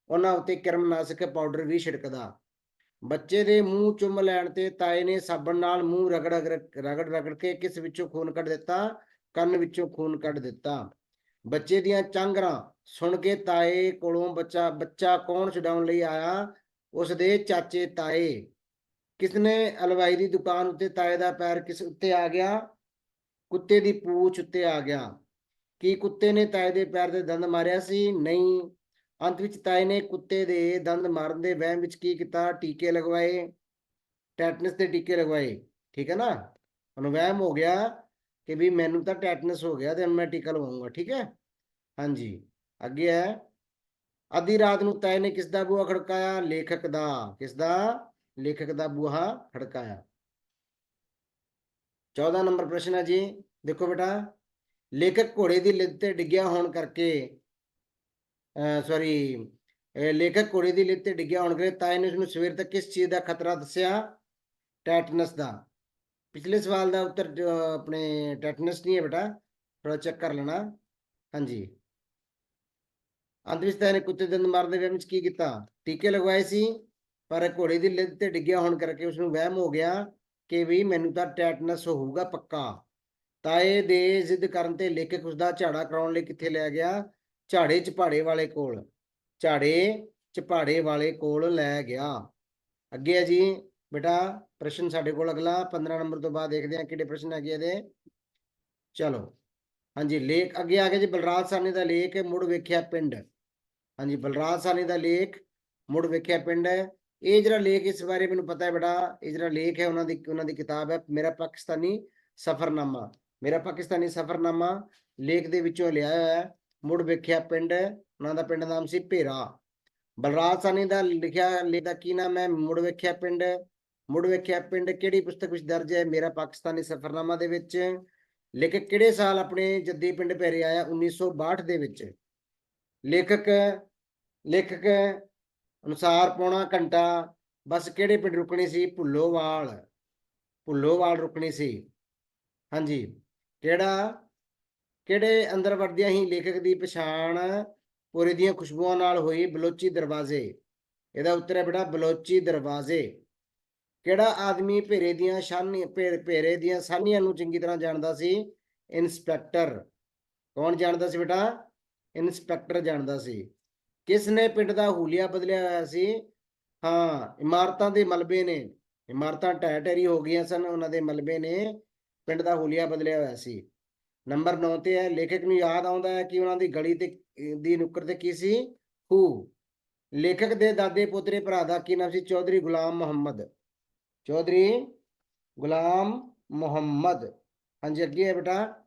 ਉਹਨਾਂ ਉੱਤੇ ਕਿਰਮਨਾਸ਼ਕ ਪਾਊਡਰ ਵੀ ਛਿੜਕਦਾ। ਬੱਚੇ ਦੇ ਮੂੰਹ ਚੁੰਮ ਲੈਣ ਤੇ ਤਾਏ ਨੇ ਸਾਬਣ ਨਾਲ ਮੂੰਹ ਰਗੜ ਰਗੜ ਰਗੜ ਰਗੜ ਕੇ ਕਿਸ ਵਿੱਚੋਂ ਖੂਨ ਕੱਢ ਦਿੱਤਾ? ਕੰਨ ਵਿੱਚੋਂ ਖੂਨ ਕੱਢ ਦਿੱਤਾ। ਬੱਚੇ ਦੀਆਂ ਚਾਂਗਰਾਂ ਸੁਣ ਕੇ ਤਾਏ ਕੋਲੋਂ ਬੱਚਾ ਬੱਚਾ ਕੌਣ ਛਡਾਉਣ ਲਈ ਆਇਆ? ਉਸ ਦੇ ਚਾਚੇ ਤਾਏ। ਕਿਸਨੇ ਹਲਵਾਈ ਦੀ ਦੁਕਾਨ ਉੱਤੇ ਤਾਏ ਦਾ ਪੈਰ ਕਿਸ ਉੱਤੇ ਆ ਗਿਆ? ਕੁੱਤੇ ਦੀ ਪੂਛ ਉੱਤੇ ਆ ਗਿਆ। ਕੀ ਕੁੱਤੇ ਨੇ ਤਾਏ ਦੇ ਪੈਰ ਤੇ ਦੰਦ ਮਾਰਿਆ ਸੀ? ਨਹੀਂ। ਅੰਤ ਵਿੱਚ ਤਾਏ ਨੇ ਕੁੱਤੇ ਦੇ ਦੰਦ ਮਾਰਨ ਦੇ ਵਹਿਮ ਵਿੱਚ ਕੀ ਕੀਤਾ? ਟੀਕੇ ਲਗਵਾਏ। ਟੈਟਨਸ ਦੇ ਟੀਕੇ ਲਗਵਾਏ। ਠੀਕ ਹੈ ਨਾ? ਉਹਨੂੰ ਵਹਿਮ ਹੋ ਗਿਆ ਕਿ ਵੀ ਮੈਨੂੰ ਤਾਂ ਟੈਟਨਸ ਹੋ ਗਿਆ ਤੇ ਹੁਣ ਮੈਂ ਟੀਕਾ ਲਵਾਉਂਗਾ, ਠੀਕ ਹੈ? ਹਾਂਜੀ। ਅੱਗੇ ਹੈ। ਅੱਧੀ ਰਾਤ ਨੂੰ ਤਾਏ ਨੇ ਕਿਸ ਦਾ ਬੂਹਾ ਖੜਕਾਇਆ? ਲੇਖਕ ਦਾ। ਕਿਸ ਦਾ ਲੇਖਕ ਦਾ ਬੂਹਾ ਖੜਕਾਇਆ। 14 ਨੰਬਰ ਪ੍ਰਸ਼ਨ ਹੈ ਜੀ। ਦੇਖੋ ਬੇਟਾ। ਲੇਖਕ ਘੋੜੇ ਦੀ ਲਿੱਤ ਤੇ ਡਿੱਗਿਆ ਹੋਣ ਕਰਕੇ ਸੌਰੀ ਲੇਖਕ ਘੋੜੇ ਦੀ ਲਿੱਤ ਤੇ ਡਿੱਗਿਆ ਹੋਣ ਕਰਕੇ ਤਾਂ ਇਹਨੇ ਉਸਨੂੰ ਸਵੇਰ ਤੱਕ ਕਿਸ ਚੀਜ਼ ਦਾ ਖਤਰਾ ਦੱਸਿਆ? ਟੈਟਨਸ ਦਾ। ਪਿਛਲੇ ਸਵਾਲ ਦਾ ਉੱਤਰ ਆਪਣੇ ਟੈਟਨਸ ਨਹੀਂ ਹੈ ਬੇਟਾ ਥੋੜਾ ਚੈੱਕ ਕਰ ਲੈਣਾ। ਹਾਂਜੀ। ਅੰਤ ਵਿੱਚ ਤਾਂ ਇਹਨੇ ਕੁੱਤੇ ਦੰਦ ਮਾਰਨ ਦੇ ਵਹਿਮ ਵਿੱਚ ਕੀ ਕੀਤਾ? ਟੀਕੇ ਲਗਵਾਏ ਸੀ, ਪਰ ਘੋੜੇ ਦੀ ਲਿੱਤ ਤੇ ਡਿੱਗਿਆ ਹੋਣ ਕਰਕੇ ਉਸ ਨੂੰ ਵਹਿਮ ਹੋ ਗਿਆ ਕਿ ਵੀ ਮੈਨੂੰ ਤਾਂ ਟੈਟਨਸ ਹੋਊਗਾ ਪੱਕਾ। ਤਾਏ ਦੇ ਜ਼ਿੱਦ ਕਰਨ ਤੇ ਲੇਖਕ ਉਸਦਾ ਝਾੜਾ ਕਰਾਉਣ ਲਈ ਕਿੱਥੇ ਲੈ ਗਿਆ? ਝਾੜੇ ਚਪਾੜੇ ਵਾਲੇ ਕੋਲ। ਝਾੜੇ ਚਪਾੜੇ ਵਾਲੇ ਕੋਲ ਲੈ ਗਿਆ। ਅੱਗੇ ਹੈ ਜੀ। ਬੇਟਾ, ਪ੍ਰਸ਼ਨ ਸਾਡੇ ਕੋਲ ਅਗਲਾ। 15 ਨੰਬਰ ਤੋਂ ਬਾਅਦ ਦੇਖਦੇ ਹਾਂ ਕਿਹੜੇ ਪ੍ਰਸ਼ਨ ਹੈਗੇ ਇਹਦੇ। ਚਲੋ। ਹਾਂਜੀ, ਲੇਖ ਅੱਗੇ ਆ ਗਿਆ ਜੀ। ਬਲਰਾਜ ਸਾਨੀ ਦਾ ਲੇਖ ਮੁੜ ਵੇਖਿਆ ਪਿੰਡ। ਹਾਂਜੀ, ਬਲਰਾਜ ਸਾਨੀ ਦਾ ਲੇਖ ਮੁੜ ਵੇਖਿਆ ਪਿੰਡ। ਹੈ ਇਹ ਜਿਹੜਾ ਲੇਖ ਇਸ ਬਾਰੇ ਮੈਨੂੰ ਪਤਾ ਹੈ ਬੇਟਾ। ਇਹ ਜਿਹੜਾ ਲੇਖ ਹੈ, ਉਹਨਾਂ ਦੀ ਉਹਨਾਂ ਦੀ ਕਿਤਾਬ ਹੈ, ਮੇਰਾ ਪਾਕਿਸਤਾਨੀ ਸਫਰਨਾਮਾ। ਮੇਰਾ ਪਾਕਿਸਤਾਨੀ ਸਫਰਨਾਮਾ ਲੇਖ ਦੇ ਵਿੱਚੋਂ ਲਿਆ ਹੋਇਆ ਹੈ। ਮੁੜ ਵੇਖਿਆ ਪਿੰਡ ਉਹਨਾਂ ਦਾ ਪਿੰਡ ਨਾਮ ਸੀ ਭੇਰਾ। ਬਲਰਾਜ ਸਾਨੀ ਦਾ ਲਿਖਿਆ ਲੇਖ ਦਾ ਕੀ ਨਾਮ ਹੈ? ਮੁੜ ਵੇਖਿਆ ਪਿੰਡ, ਮੁੜ ਵੇਖਿਆ ਪਿੰਡ ਕਿਹੜੀ ਪੁਸਤਕ ਵਿੱਚ ਦਰਜ ਹੈ? ਮੇਰਾ ਪਾਕਿਸਤਾਨੀ ਸਫਰਨਾਮਾ ਦੇ ਵਿੱਚ। ਲੇਖਕ ਕਿਹੜੇ ਸਾਲ ਆਪਣੇ ਜੱਦੀ ਪਿੰਡ ਭੇਰੇ ਆਇਆ? 1962 ਦੇ ਵਿੱਚ। ਲੇਖਕ ਲੇਖਕ ਅਨੁਸਾਰ ਪੌਣਾ ਘੰਟਾ, ਬਸ ਕਿਹੜੇ ਪਿੰਡ ਰੁਕਣੀ ਸੀ? ਭੁੱਲੋਵਾਲ। ਭੁੱਲੋਵਾਲ ਰੁਕਣੀ ਸੀ। ਹਾਂਜੀ। ਕਿਹੜਾ? ਕਿਹੜੇ ਅੰਦਰ ਵਰਦਿਆਂ ਹੀ ਲੇਖਕ ਦੀ ਪਛਾਣ ਪੂਰੇ ਦੀਆਂ ਖੁਸ਼ਬੂਆਂ ਨਾਲ ਹੋਈ ਬਲੋਚੀ ਦਰਵਾਜ਼ੇ? ਇਹਦਾ ਉੱਤਰ ਹੈ ਬੇਟਾ, ਬਲੋਚੀ ਦਰਵਾਜ਼ੇ। ਕਿਹੜਾ ਆਦਮੀ ਭੇਰੇ ਦੀਆਂ ਸ਼ਾਨੀ ਭੇਰ- ਭੇਰੇ ਦੀਆਂ ਸਾਨੀਆਂ ਨੂੰ ਚੰਗੀ ਤਰ੍ਹਾਂ ਜਾਣਦਾ ਸੀ? ਇਨਸਪੈਕਟਰ ਕੌਣ ਜਾਣਦਾ ਸੀ ਬੇਟਾ? ਇਨਸਪੈਕਟਰ ਜਾਣਦਾ ਸੀ। ਕਿਸ ਨੇ ਪਿੰਡ ਦਾ ਹੂਲੀਆ ਬਦਲਿਆ ਹੋਇਆ ਸੀ? ਹਾਂ, ਇਮਾਰਤਾਂ ਦੇ ਮਲਬੇ ਨੇ। ਇਮਾਰਤਾਂ ਢਹਿ ਢੇਰੀ ਹੋ ਗਈਆਂ ਸਨ, ਉਹਨਾਂ ਦੇ ਮਲਬੇ ਨੇ। ਪਿੰਡ ਦਾ ਹੂਲੀਆ ਬਦਲਿਆ ਹੋਇਆ ਸੀ। ਨੰਬਰ 9 ਤੇ ਹੈ, ਲੇਖਕ ਨੂੰ ਯਾਦ ਆਉਂਦਾ ਹੈ ਕਿ ਉਹਨਾਂ ਦੀ ਗਲੀ ਤੇ, ਦੀ ਨੁੱਕਰ ਤੇ ਕੀ ਸੀ? ਹੂ। ਲੇਖਕ ਦੇ ਦਾਦੇ ਪੋਤਰੇ ਭਰਾ ਦਾ ਕੀ ਨਾਮ ਸੀ? ਚੌਧਰੀ ਗੁਲਾਮ ਮੁਹੰਮਦ। ਚੌਧਰੀ ਗੁਲਾਮ ਮੁਹੰਮਦ। ਹਾਂਜੀ, ਅੱਗੇ ਹੈ ਬੇਟਾ।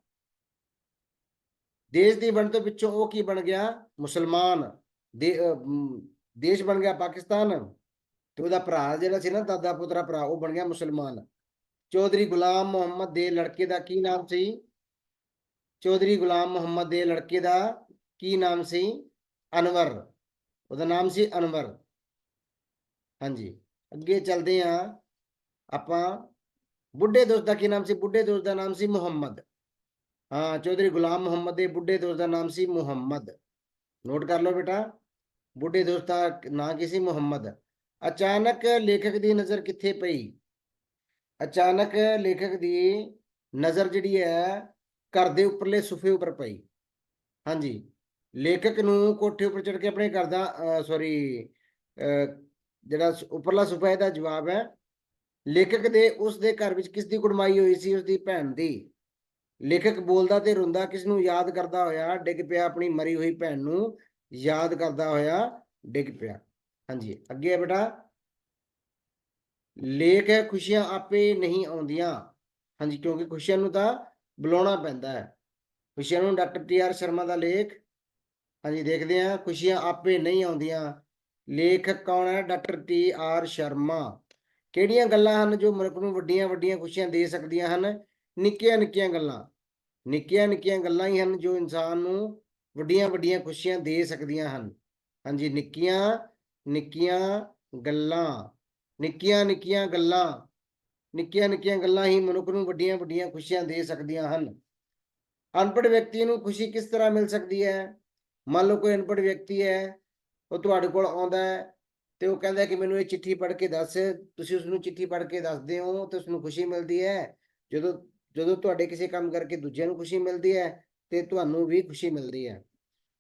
ਦੇਸ਼ ਦੀ ਵੰਡ ਤੋਂ ਪਿੱਛੋਂ ਉਹ ਕੀ ਬਣ ਗਿਆ? ਮੁਸਲਮਾਨ। ਦੇਸ਼ ਬਣ ਗਿਆ ਪਾਕਿਸਤਾਨ। ਤੇ ਉਹਦਾ ਭਰਾ ਜਿਹੜਾ ਸੀ ਨਾ ਦਾਦਾ ਪੁੱਤਰਾ ਭਰਾ, ਉਹ ਬਣ ਗਿਆ ਮੁਸਲਮਾਨ। ਚੌਧਰੀ ਗੁਲਾਮ ਮੁਹੰਮਦ ਦੇ ਲੜਕੇ ਦਾ ਕੀ ਨਾਮ ਸੀ? ਚੌਧਰੀ ਗੁਲਾਮ ਮੁਹੰਮਦ ਦੇ ਲੜਕੇ ਦਾ ਕੀ ਨਾਮ ਸੀ? ਅਨਵਰ। ਉਹਦਾ ਨਾਮ ਸੀ ਅਨਵਰ। ਹਾਂਜੀ, ਅੱਗੇ ਚੱਲਦੇ ਆ ਆਪਾਂ। ਬੁੱਢੇ ਦੋਸਤ ਦਾ ਕੀ ਨਾਮ ਸੀ? ਬੁੱਢੇ ਦੋਸਤ ਦਾ ਨਾਮ ਸੀ ਮੁਹੰਮਦ। ਹਾਂ, ਚੌਧਰੀ ਗੁਲਾਮ ਮੁਹੰਮਦ ਦੇ ਬੁੱਢੇ ਦੋਸਤ ਦਾ ਨਾਮ ਸੀ ਮੁਹੰਮਦ। ਨੋਟ ਕਰ ਲਓ ਬੇਟਾ। ਬੁੱਢੇ ਦੋਸਤ ਦਾ ਨਾਂ ਕੀ ਸੀ? ਮੁਹੰਮਦ। ਅਚਾਨਕ ਲੇਖਕ ਦੀ ਨਜ਼ਰ ਕਿੱਥੇ ਪਈ? ਅਚਾਨਕ ਲੇਖਕ ਦੀ ਨਜ਼ਰ ਜਿਹੜੀ ਹੈ ਘਰ ਦੇ ਉੱਪਰਲੇ ਸੁਫੇ ਉੱਪਰ ਪਈ। ਹਾਂਜੀ। ਲੇਖਕ ਨੂੰ ਕੋਠੇ ਉੱਪਰ ਚੜ੍ਹ ਕੇ ਆਪਣੇ ਘਰ ਦਾ ਸੌਰੀ ਜਿਹੜਾ ਉੱਪਰਲਾ ਸੁਫਾ ਇਹਦਾ ਜਵਾਬ ਹੈ, ਲੇਖਕ ਦੇ ਉਸ ਦੇ ਘਰ ਵਿੱਚ ਕਿਸ ਦੀ ਕੁੜਮਾਈ ਹੋਈ ਸੀ ਉਸ ਦੀ ਭੈਣ ਦੀ। ਲੇਖਕ ਬੋਲਦਾ ਤੇ ਰੋਂਦਾ, ਕਿਸ ਨੂੰ ਯਾਦ ਕਰਦਾ ਹੋਇਆ, ਡਿੱਗ ਪਿਆ ਆਪਣੀ ਮਰੀ ਹੋਈ ਭੈਣ ਨੂੰ ਯਾਦ ਕਰਦਾ ਹੋਇਆ, ਡਿੱਗ ਪਿਆ। ਹਾਂਜੀ। ਅੱਗੇ ਹੈ ਬੇਟਾ। ਲੇਖ ਹੈ, ਖੁਸ਼ੀਆਂ ਆਪੇ ਨਹੀਂ ਆਉਂਦੀਆਂ। ਹਾਂਜੀ, ਕਿਉਂਕਿ ਖੁਸ਼ੀਆਂ ਨੂੰ ਤਾਂ ਬੁਲਾਉਣਾ ਪੈਂਦਾ ਹੈ। ਖੁਸ਼ੀਆਂ ਨੂੰ ਡਾਕਟਰ ਟੀ ਆਰ ਸ਼ਰਮਾ ਦਾ ਲੇਖ। ਹਾਂਜੀ, ਦੇਖਦੇ ਹਾਂ, ਖੁਸ਼ੀਆਂ ਆਪੇ ਨਹੀਂ ਆਉਂਦੀਆਂ। ਲੇਖਕ ਕੌਣ ਹੈ? Doctor T R Sharma. ਕਿਹੜੀਆਂ ਗੱਲਾਂ ਹਨ ਜੋ ਮਨੁੱਖ ਨੂੰ ਵੱਡੀਆਂ ਵੱਡੀਆਂ ਖੁਸ਼ੀਆਂ ਦੇ ਸਕਦੀਆਂ ਹਨ? ਨਿੱਕੀਆਂ ਨਿੱਕੀਆਂ ਗੱਲਾਂ। ਨਿੱਕੀਆਂ ਨਿੱਕੀਆਂ ਗੱਲਾਂ ਹੀ ਹਨ ਜੋ ਇਨਸਾਨ ਨੂੰ ਵੱਡੀਆਂ ਵੱਡੀਆਂ ਖੁਸ਼ੀਆਂ ਦੇ ਸਕਦੀਆਂ ਹਨ। ਹਾਂਜੀ, ਨਿੱਕੀਆਂ ਨਿੱਕੀਆਂ ਗੱਲਾਂ। ਨਿੱਕੀਆਂ ਨਿੱਕੀਆਂ ਗੱਲਾਂ, ਨਿੱਕੀਆਂ ਨਿੱਕੀਆਂ ਗੱਲਾਂ ਹੀ ਮਨੁੱਖ ਨੂੰ ਵੱਡੀਆਂ ਵੱਡੀਆਂ ਖੁਸ਼ੀਆਂ ਦੇ ਸਕਦੀਆਂ ਹਨ। ਅਨਪੜ੍ਹ ਵਿਅਕਤੀ ਨੂੰ ਖੁਸ਼ੀ ਕਿਸ ਤਰ੍ਹਾਂ ਮਿਲ ਸਕਦੀ ਹੈ? ਮੰਨ ਲਓ ਕੋਈ ਅਨਪੜ੍ਹ ਵਿਅਕਤੀ ਹੈ, ਉਹ ਤੁਹਾਡੇ ਕੋਲ ਆਉਂਦਾ ਹੈ ਤੇ ਉਹ ਕਹਿੰਦਾ ਕਿ ਮੈਨੂੰ ਇਹ ਚਿੱਠੀ ਪੜ੍ਹ ਕੇ ਦੱਸ, ਤੁਸੀਂ ਉਸ ਨੂੰ ਚਿੱਠੀ ਪੜ੍ਹ ਕੇ ਦੱਸਦੇ ਹੋ ਤੇ ਉਸ ਨੂੰ ਖੁਸ਼ੀ ਮਿਲਦੀ ਹੈ। ਜਦੋਂ ਜਦੋਂ ਤੁਹਾਡੇ ਕਿਸੇ ਕੰਮ ਕਰਕੇ ਦੂਜਿਆਂ ਨੂੰ ਖੁਸ਼ੀ ਮਿਲਦੀ ਹੈ ਤੇ ਤੁਹਾਨੂੰ ਵੀ ਖੁਸ਼ੀ ਮਿਲਦੀ ਹੈ।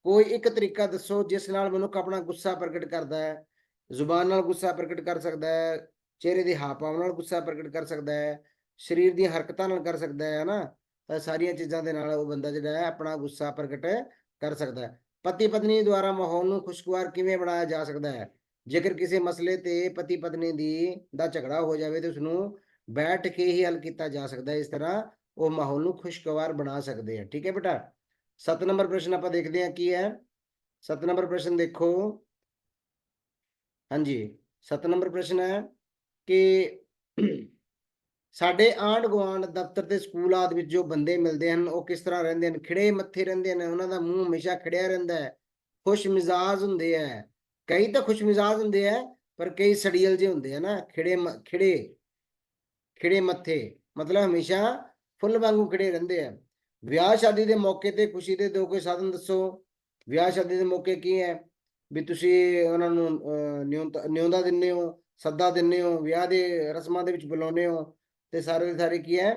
ਕੋਈ ਇੱਕ ਤਰੀਕਾ ਦੱਸੋ ਜਿਸ ਨਾਲ ਮਨੁੱਖ ਆਪਣਾ ਗੁੱਸਾ ਪ੍ਰਗਟ ਕਰਦਾ ਹੈ। ਜ਼ੁਬਾਨ ਨਾਲ ਗੁੱਸਾ ਪ੍ਰਗਟ ਕਰ ਸਕਦਾ ਹੈ, ਚਿਹਰੇ ਦੇ ਹਾਵ ਭਾਵ ਨਾਲ ਗੁੱਸਾ ਪ੍ਰਗਟ ਕਰ ਸਕਦਾ ਹੈ, ਸਰੀਰ ਦੀਆਂ ਹਰਕਤਾਂ ਨਾਲ ਕਰ ਸਕਦਾ ਹੈ ਨਾ ਤਾਂ ਸਾਰੀਆਂ ਚੀਜ਼ਾਂ ਦੇ ਨਾਲ ਉਹ ਬੰਦਾ ਜਿਹੜਾ ਹੈ ਆਪਣਾ ਗੁੱਸਾ ਪ੍ਰਗਟ ਕਰ ਸਕਦਾ ਹੈ। ਪਤੀ ਪਤਨੀ ਦੁਆਰਾ ਮਾਹੌਲ ਨੂੰ ਖੁਸ਼ਗਵਾਰ ਕਿਵੇਂ ਬਣਾਇਆ ਜਾ ਸਕਦਾ ਹੈ? ਜੇਕਰ ਕਿਸੇ ਮਸਲੇ ਤੇ ਪਤੀ ਪਤਨੀ ਦੀ ਦਾ ਝਗੜਾ ਹੋ ਜਾਵੇ ਤੇ ਉਸ ਨੂੰ ਬੈਠ ਕੇ ਹੀ ਹੱਲ ਕੀਤਾ ਜਾ ਸਕਦਾ ਹੈ, ਇਸ ਤਰ੍ਹਾਂ ਉਹ ਮਾਹੌਲ ਨੂੰ ਖੁਸ਼ਗਵਾਰ ਬਣਾ ਸਕਦੇ ਆ ਠੀਕ ਹੈ ਬੇਟਾ? 7 ਨੰਬਰ ਪ੍ਰਸ਼ਨ ਆਪਾਂ ਦੇਖਦੇ ਹਾਂ ਕੀ ਹੈ। 7 ਨੰਬਰ ਪ੍ਰਸ਼ਨ ਦੇਖੋ। ਹਾਂਜੀ 7 ਨੰਬਰ ਪ੍ਰਸ਼ਨ ਹੈ ਕਿ ਸਾਡੇ ਆਂਢ ਗੁਆਂਢ ਦਫ਼ਤਰ ਤੇ ਸਕੂਲ ਆਦਿ ਵਿੱਚ ਜੋ ਬੰਦੇ ਮਿਲਦੇ ਹਨ, ਉਹ ਕਿਸ ਤਰ੍ਹਾਂ ਰਹਿੰਦੇ ਹਨ? ਖਿੜੇ ਮੱਥੇ ਰਹਿੰਦੇ ਨੇ ਉਹਨਾਂ ਦਾ ਮੂੰਹ ਹਮੇਸ਼ਾ ਖਿੜਿਆ ਰਹਿੰਦਾ ਹੈ, ਖੁਸ਼ ਮਿਜ਼ਾਜ ਹੁੰਦੇ ਆ ਕਈ ਤਾਂ ਖੁਸ਼ ਮਿਜ਼ਾਜ ਹੁੰਦੇ ਆ ਪਰ ਕਈ ਸੜੀਅਲ ਜਿਹੇ ਹੁੰਦੇ ਆ ਨਾ, ਖਿੜੇ ਮ- ਖਿੜੇ ਖਿੜੇ ਮੱਥੇ, ਮਤਲਬ ਹਮੇਸ਼ਾ ਫੁੱਲ ਵਾਂਗੂ ਖਿੜੇ ਰਹਿੰਦੇ ਆ ਵਿਆਹ ਸ਼ਾਦੀ ਦੇ ਮੌਕੇ ਤੇ ਖੁਸ਼ੀ ਦੇ ਦੋ ਕੋਈ ਸਾਧਨ ਦੱਸੋ। ਵਿਆਹ ਸ਼ਾਦੀ ਦੇ ਮੌਕੇ ਕੀ ਹੈ? ਵੀ ਤੁਸੀਂ ਉਹਨਾਂ ਨੂੰ ਅਹ, ਨਿਉਂਤਾ ਨਿਉਂਦਾ ਦਿੰਦੇ ਹੋ ਸੱਦਾ ਦਿੰਦੇ ਹੋ ਵਿਆਹ ਦੇ ਰਸਮਾਂ ਦੇ ਵਿੱਚ ਬੁਲਾਉਂਦੇ ਹੋ ਤੇ ਸਾਰੇ ਦੇ ਸਾਰੇ ਕੀ ਹੈ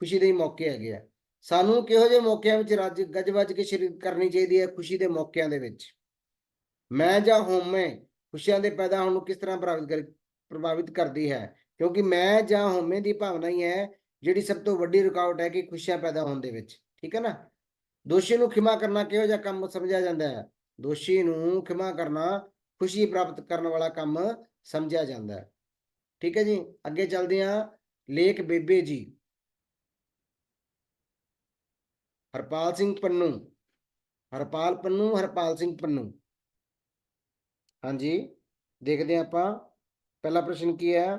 ਖੁਸ਼ੀ ਦੇ ਹੀ ਮੌਕੇ ਹੈਗੇ ਆ। ਸਾਨੂੰ ਕਿਹੋ ਜਿਹੇ ਮੌਕਿਆਂ ਵਿੱਚ ਰੱਜ ਗੱਜ ਵੱਜ ਕੇ ਸ਼ਰੀਕ ਕਰਨੀ ਚਾਹੀਦੀ ਹੈ ਖੁਸ਼ੀ ਦੇ ਮੌਕਿਆਂ ਦੇ ਵਿੱਚ? ਮੈਂ ਜਾਂ ਹੋਮੇ ਖੁਸ਼ੀਆਂ ਦੇ ਪੈਦਾ ਹੋਣ ਨੂੰ ਕਿਸ ਤਰ੍ਹਾਂ ਪ੍ਰਭਾਵਿਤ ਕਰ ਪ੍ਰਭਾਵਿਤ ਕਰਦੀ ਹੈ? ਕਿਉਂਕਿ ਮੈਂ ਜਾਂ ਹੋਮੇ ਦੀ ਭਾਵਨਾ ਹੀ ਹੈ ਜਿਹੜੀ ਸਭ ਤੋਂ ਵੱਡੀ ਰੁਕਾਵਟ ਹੈ ਕਿ ਖੁਸ਼ੀਆਂ ਪੈਦਾ ਹੋਣ ਦੇ ਵਿੱਚ। ਠੀਕ ਹੈ ਨਾ? ਦੋਸ਼ੀ ਨੂੰ ਖਿਮਾ ਕਰਨਾ ਕਿਹੋ ਜਿਹਾ ਕੰਮ ਸਮਝਿਆ ਜਾਂਦਾ ਹੈ? ਦੋਸ਼ੀ ਨੂੰ ਖਿਮਾ ਕਰਨਾ, ਖੁਸ਼ੀ ਪ੍ਰਾਪਤ ਕਰਨ ਵਾਲਾ ਕੰਮ ਸਮਝਿਆ ਜਾਂਦਾ ਹੈ। ਠੀਕ ਹੈ ਜੀ, ਅੱਗੇ ਚੱਲਦੇ ਹਾਂ। ਲੇਖ ਬੇਬੇ ਜੀ। ਹਰਪਾਲ ਸਿੰਘ ਪੰਨੂ। ਹਰਪਾਲ ਪੰਨੂ, ਹਰਪਾਲ ਸਿੰਘ ਪੰਨੂ। ਹਾਂਜੀ, ਦੇਖਦੇ ਹਾਂ ਆਪਾਂ। ਪਹਿਲਾ ਪ੍ਰਸ਼ਨ ਕੀ ਹੈ?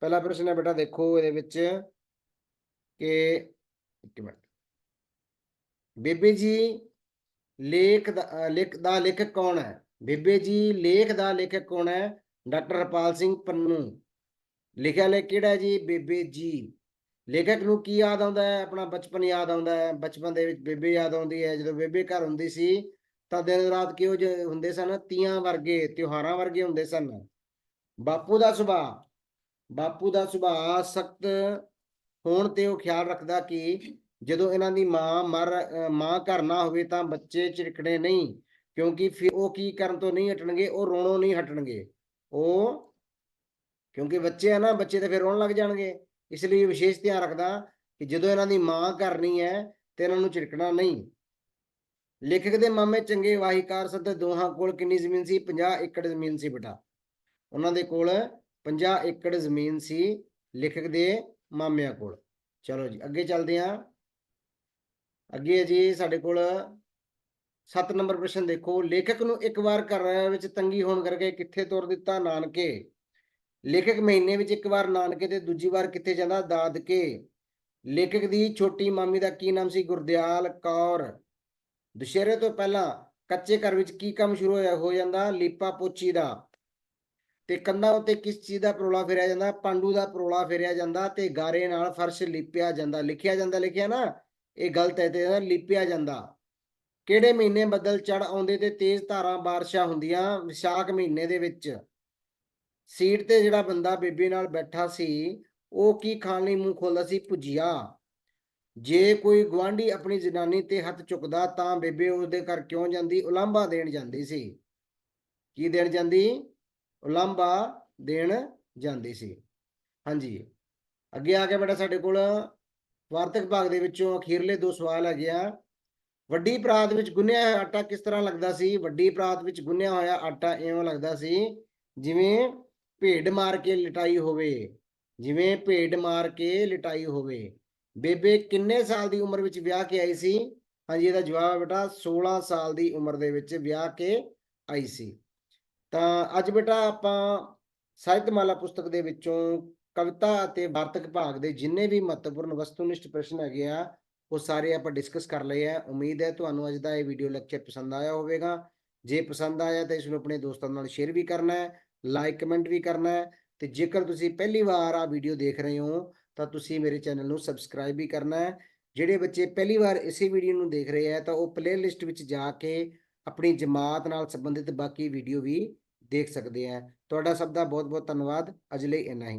ਪਹਿਲਾ ਪ੍ਰਸ਼ਨ ਹੈ ਬੇਟਾ ਦੇਖੋ ਇਹਦੇ ਵਿੱਚ ਕਿ ਇੱਕ ਮਿੰਟ। ਬੇਬੇ ਜੀ ਲੇਖ ਦਾ, ਅਹ ਲੇਖ ਦਾ ਲੇਖਕ ਕੌਣ ਹੈ? ਬੇਬੇ ਜੀ, ਲੇਖ ਦਾ ਲੇਖਕ ਕੌਣ ਹੈ? ਡਾਕਟਰ ਹਰਪਾਲ ਸਿੰਘ ਪੰਨੂ। ਲਿਖਿਆ ਲੈ ਕਿਹੜਾ ਜੀ? ਬੇਬੇ ਜੀ। ਲੇਖਕ ਨੂੰ ਕੀ ਯਾਦ ਆਉਂਦਾ ਹੈ? ਆਪਣਾ ਬਚਪਨ ਯਾਦ ਆਉਂਦਾ ਹੈ। ਬਚਪਨ ਦੇ ਵਿੱਚ ਬੇਬੇ ਯਾਦ ਆਉਂਦੀ ਹੈ। ਜਦੋਂ ਬੇਬੇ ਘਰ ਹੁੰਦੀ ਸੀ, ਤਾਂ ਦਿਨ ਰਾਤ ਕਿਹੋ ਜਿਹੇ ਹੁੰਦੇ ਸਨ? ਤੀਆਂ ਵਰਗੇ, ਤਿਉਹਾਰਾਂ ਵਰਗੇ ਹੁੰਦੇ ਸਨ। ਬਾਪੂ ਦਾ ਸੁਭਾਅ। ਬਾਪੂ ਦਾ ਸੁਭਾਅ ਸਖਤ ਹੋਣ ਤੇ ਉਹ ਖਿਆਲ ਰੱਖਦਾ ਕਿ ਜਦੋਂ ਇਹਨਾਂ ਦੀ ਮਾਂ ਮਰ ਮਾਂ ਘਰ ਨਾ ਹੋਵੇ ਤਾਂ ਬੱਚੇ ਝਿੜਕਣੇ ਨਹੀਂ, ਕਿਉਂਕਿ ਫਿਰ ਉਹ ਕੀ ਕਰਨ ਤੋਂ ਨਹੀਂ ਹਟਣਗੇ, ਉਹ ਰੋਣੋਂ ਨਹੀਂ ਹਟਣਗੇ। ਉਹ, ਕਿਉਂਕਿ ਬੱਚੇ ਆ ਨਾ, ਬੱਚੇ ਤਾਂ ਫਿਰ ਰੋਣ ਲੱਗ ਜਾਣਗੇ। ਇਸ ਲਈ ਵਿਸ਼ੇਸ਼ ਧਿਆਨ ਰੱਖਦਾ ਕਿ ਜਦੋਂ ਇਹਨਾਂ ਦੀ ਮਾਂ ਘਰ ਨਹੀਂ ਹੈ, ਤੇ ਇਹਨਾਂ ਨੂੰ ਝਿੜਕਣਾ ਨਹੀਂ। ਲੇਖਕ ਦੇ ਮਾਮੇ ਚੰਗੇ ਵਾਹੀਕਾਰ ਸਨ ਤੇ ਦੋਹਾਂ ਕੋਲ ਕਿੰਨੀ ਜ਼ਮੀਨ ਸੀ? 50 ਏਕੜ ਜ਼ਮੀਨ ਸੀ ਬੇਟਾ। ਉਹਨਾਂ ਦੇ ਕੋਲ 50 ਏਕੜ ਜ਼ਮੀਨ ਸੀ ਲੇਖਕ ਦੇ ਮਾਮਿਆਂ ਕੋਲ। ਚਲੋ ਜੀ, ਅੱਗੇ ਚੱਲਦੇ ਹਾਂ। ਅੱਗੇ ਹੈ ਜੀ ਸਾਡੇ ਕੋਲ 7 ਨੰਬਰ ਪ੍ਰਸ਼ਨ ਦੇਖੋ। ਲੇਖਕ ਨੂੰ ਇੱਕ ਵਾਰ ਘਰ ਵਿੱਚ ਤੰਗੀ ਹੋਣ ਕਰਕੇ ਕਿੱਥੇ ਤੁਰ ਦਿੱਤਾ? ਨਾਨਕੇ। ਲੇਖਕ ਮਹੀਨੇ ਵਿੱਚ ਇੱਕ ਵਾਰ ਨਾਨਕੇ ਤੇ ਦੂਜੀ ਵਾਰ ਕਿੱਥੇ ਜਾਂਦਾ? ਦਾਦਕੇ। ਲੇਖਕ ਦੀ ਛੋਟੀ ਮਾਮੀ ਦਾ ਕੀ ਨਾਮ ਸੀ? ਗੁਰਦਿਆਲ ਕੌਰ। ਦੁਸ਼ਹਿਰੇ ਤੋਂ ਪਹਿਲਾਂ ਕੱਚੇ ਘਰ ਵਿੱਚ ਕੀ ਕੰਮ ਸ਼ੁਰੂ ਹੋਇਆ? ਹੋ ਜਾਂਦਾ ਲੀਪਾ ਪੋਚੀ ਦਾ। ਤੇ ਕੰਧਾਂ ਉੱਤੇ ਕਿਸ ਚੀਜ਼ ਦਾ ਪਰੋਲਾ ਫੇਰਿਆ ਜਾਂਦਾ? ਪਾਂਡੂ ਦਾ ਪਰੋਲਾ ਫੇਰਿਆ ਜਾਂਦਾ ਤੇ ਗਾਰੇ ਨਾਲ ਫਰਸ਼ ਲਿਪਿਆ ਜਾਂਦਾ। ਲਿਖਿਆ ਜਾਂਦਾ, ਲਿਖਿਆ ਨਾ? ਇਹ ਗਲਤ ਹੈ ਤੇ ਇਹਦਾ ਲਿਪਿਆ ਜਾਂਦਾ। ਕਿਹੜੇ ਮਹੀਨੇ ਬੱਦਲ ਚੜ ਆਉਂਦੇ ਤੇ ਤੇਜ਼ ਧਾਰਾਂ ਬਾਰਿਸ਼ਾਂ ਹੁੰਦੀਆਂ? ਵਿਸ਼ਾਖ ਮਹੀਨੇ ਦੇ ਵਿੱਚ। ਸੀਟ ਤੇ ਜਿਹੜਾ ਬੰਦਾ ਬੇਬੇ ਨਾਲ ਬੈਠਾ ਸੀ, ਉਹ ਕੀ ਖਾਣ ਲਈ ਮੂੰਹ ਖੋਲਦਾ ਸੀ? ਭੁਜੀਆ। ਜੇ ਕੋਈ ਗਵਾਂਢੀ ਆਪਣੀ ਜਨਾਨੀ ਤੇ ਹੱਥ ਚੁੱਕਦਾ ਤਾਂ ਬੇਬੇ ਉਹਦੇ ਘਰ ਕਿਉਂ ਜਾਂਦੀ? ਉਲਾਂਭਾ ਦੇਣ ਜਾਂਦੀ ਸੀ। ਕੀ ਦੇਣ ਜਾਂਦੀ? ਉਲਾਂਭਾ ਦੇਣ ਜਾਂਦੀ ਸੀ। ਹਾਂਜੀ। ਅੱਗੇ ਆ ਕੇ ਬੇਟਾ ਸਾਡੇ ਕੋਲ ਵਾਰਤਕ ਭਾਗ ਦੇ ਵਿੱਚੋਂ ਅਖੀਰਲੇ ਦੋ ਸਵਾਲ ਹੈਗੇ ਆ। ਵੱਡੀ ਪਰਾਤ ਵਿੱਚ ਗੁੰਨਿਆ ਹੋਇਆ ਆਟਾ ਕਿਸ ਤਰ੍ਹਾਂ ਲੱਗਦਾ ਸੀ? ਵੱਡੀ ਪਰਾਤ ਵਿੱਚ ਗੁੰਨਿਆ ਹੋਇਆ ਆਟਾ ਇਵੇਂ ਲੱਗਦਾ ਸੀ, ਜਿਵੇਂ ਭੇਡ ਮਾਰ ਕੇ ਲਟਾਈ ਹੋਵੇ, ਜਿਵੇਂ ਭੇਡ ਮਾਰ ਕੇ ਲਟਾਈ ਹੋਵੇ। ਬੇਬੇ, ਕਿੰਨੇ ਸਾਲ ਦੀ ਉਮਰ ਵਿੱਚ ਵਿਆਹ ਕੇ ਆਈ ਸੀ? ਹਾਂਜੀ, ਇਹਦਾ ਜਵਾਬ ਹੈ ਬੇਟਾ 16 ਸਾਲ ਦੀ ਉਮਰ ਦੇ ਵਿੱਚ ਵਿਆਹ ਕੇ ਆਈ ਸੀ। ਤਾਂ ਅੱਜ ਬੇਟਾ ਆਪਾਂ ਸਾਹਿਤਮਾਲਾ ਪੁਸਤਕ ਦੇ ਵਿੱਚੋਂ ਕਵਿਤਾ ਅਤੇ ਵਾਰਤਕ ਭਾਗ ਦੇ ਜਿੰਨੇ ਵੀ ਮਹੱਤਵਪੂਰਨ ਵਸਤੂਨਿਸ਼ਟ ਪ੍ਰਸ਼ਨ ਹੈਗੇ ਆ, ਉਹ ਸਾਰੇ ਆਪਾਂ ਡਿਸਕਸ ਕਰ ਲਏ ਆ। ਉਮੀਦ ਹੈ ਤੁਹਾਨੂੰ ਅੱਜ ਦਾ ਇਹ ਵੀਡੀਓ ਲੈਕਚਰ ਪਸੰਦ ਆਇਆ ਹੋਵੇਗਾ। ਜੇ ਪਸੰਦ ਆਇਆ ਤਾਂ ਇਸ ਨੂੰ ਆਪਣੇ ਦੋਸਤਾਂ ਨਾਲ ਸ਼ੇਅਰ ਵੀ ਕਰਨਾ ਹੈ ਲਾਈਕ ਕਮੈਂਟ ਵੀ ਕਰਨਾ ਹੈ ਤੇ ਜੇਕਰ ਤੁਸੀਂ ਪਹਿਲੀ ਵਾਰ ਆ ਵੀਡੀਓ ਦੇਖ ਰਹੇ ਹੋ, ਤਾਂ ਤੁਸੀਂ ਮੇਰੇ ਚੈਨਲ ਨੂੰ ਸਬਸਕ੍ਰਾਈਬ ਵੀ ਕਰਨਾ ਹੈ। ਜਿਹੜੇ ਬੱਚੇ ਪਹਿਲੀ ਵਾਰ ਇਸੇ ਵੀਡੀਓ ਨੂੰ ਦੇਖ ਰਹੇ ਆ, ਤਾਂ ਉਹ ਪਲੇਲਿਸਟ ਵਿੱਚ ਜਾ ਕੇ ਆਪਣੀ ਜਮਾਤ ਨਾਲ ਸੰਬੰਧਿਤ ਬਾਕੀ ਵੀਡੀਓ ਵੀ ਦੇਖ ਸਕਦੇ ਆ। ਤੁਹਾਡਾ ਸਭ ਦਾ ਬਹੁਤ ਬਹੁਤ ਧੰਨਵਾਦ। ਅੱਜ ਲਈ ਇੰਨਾ ਹੀ।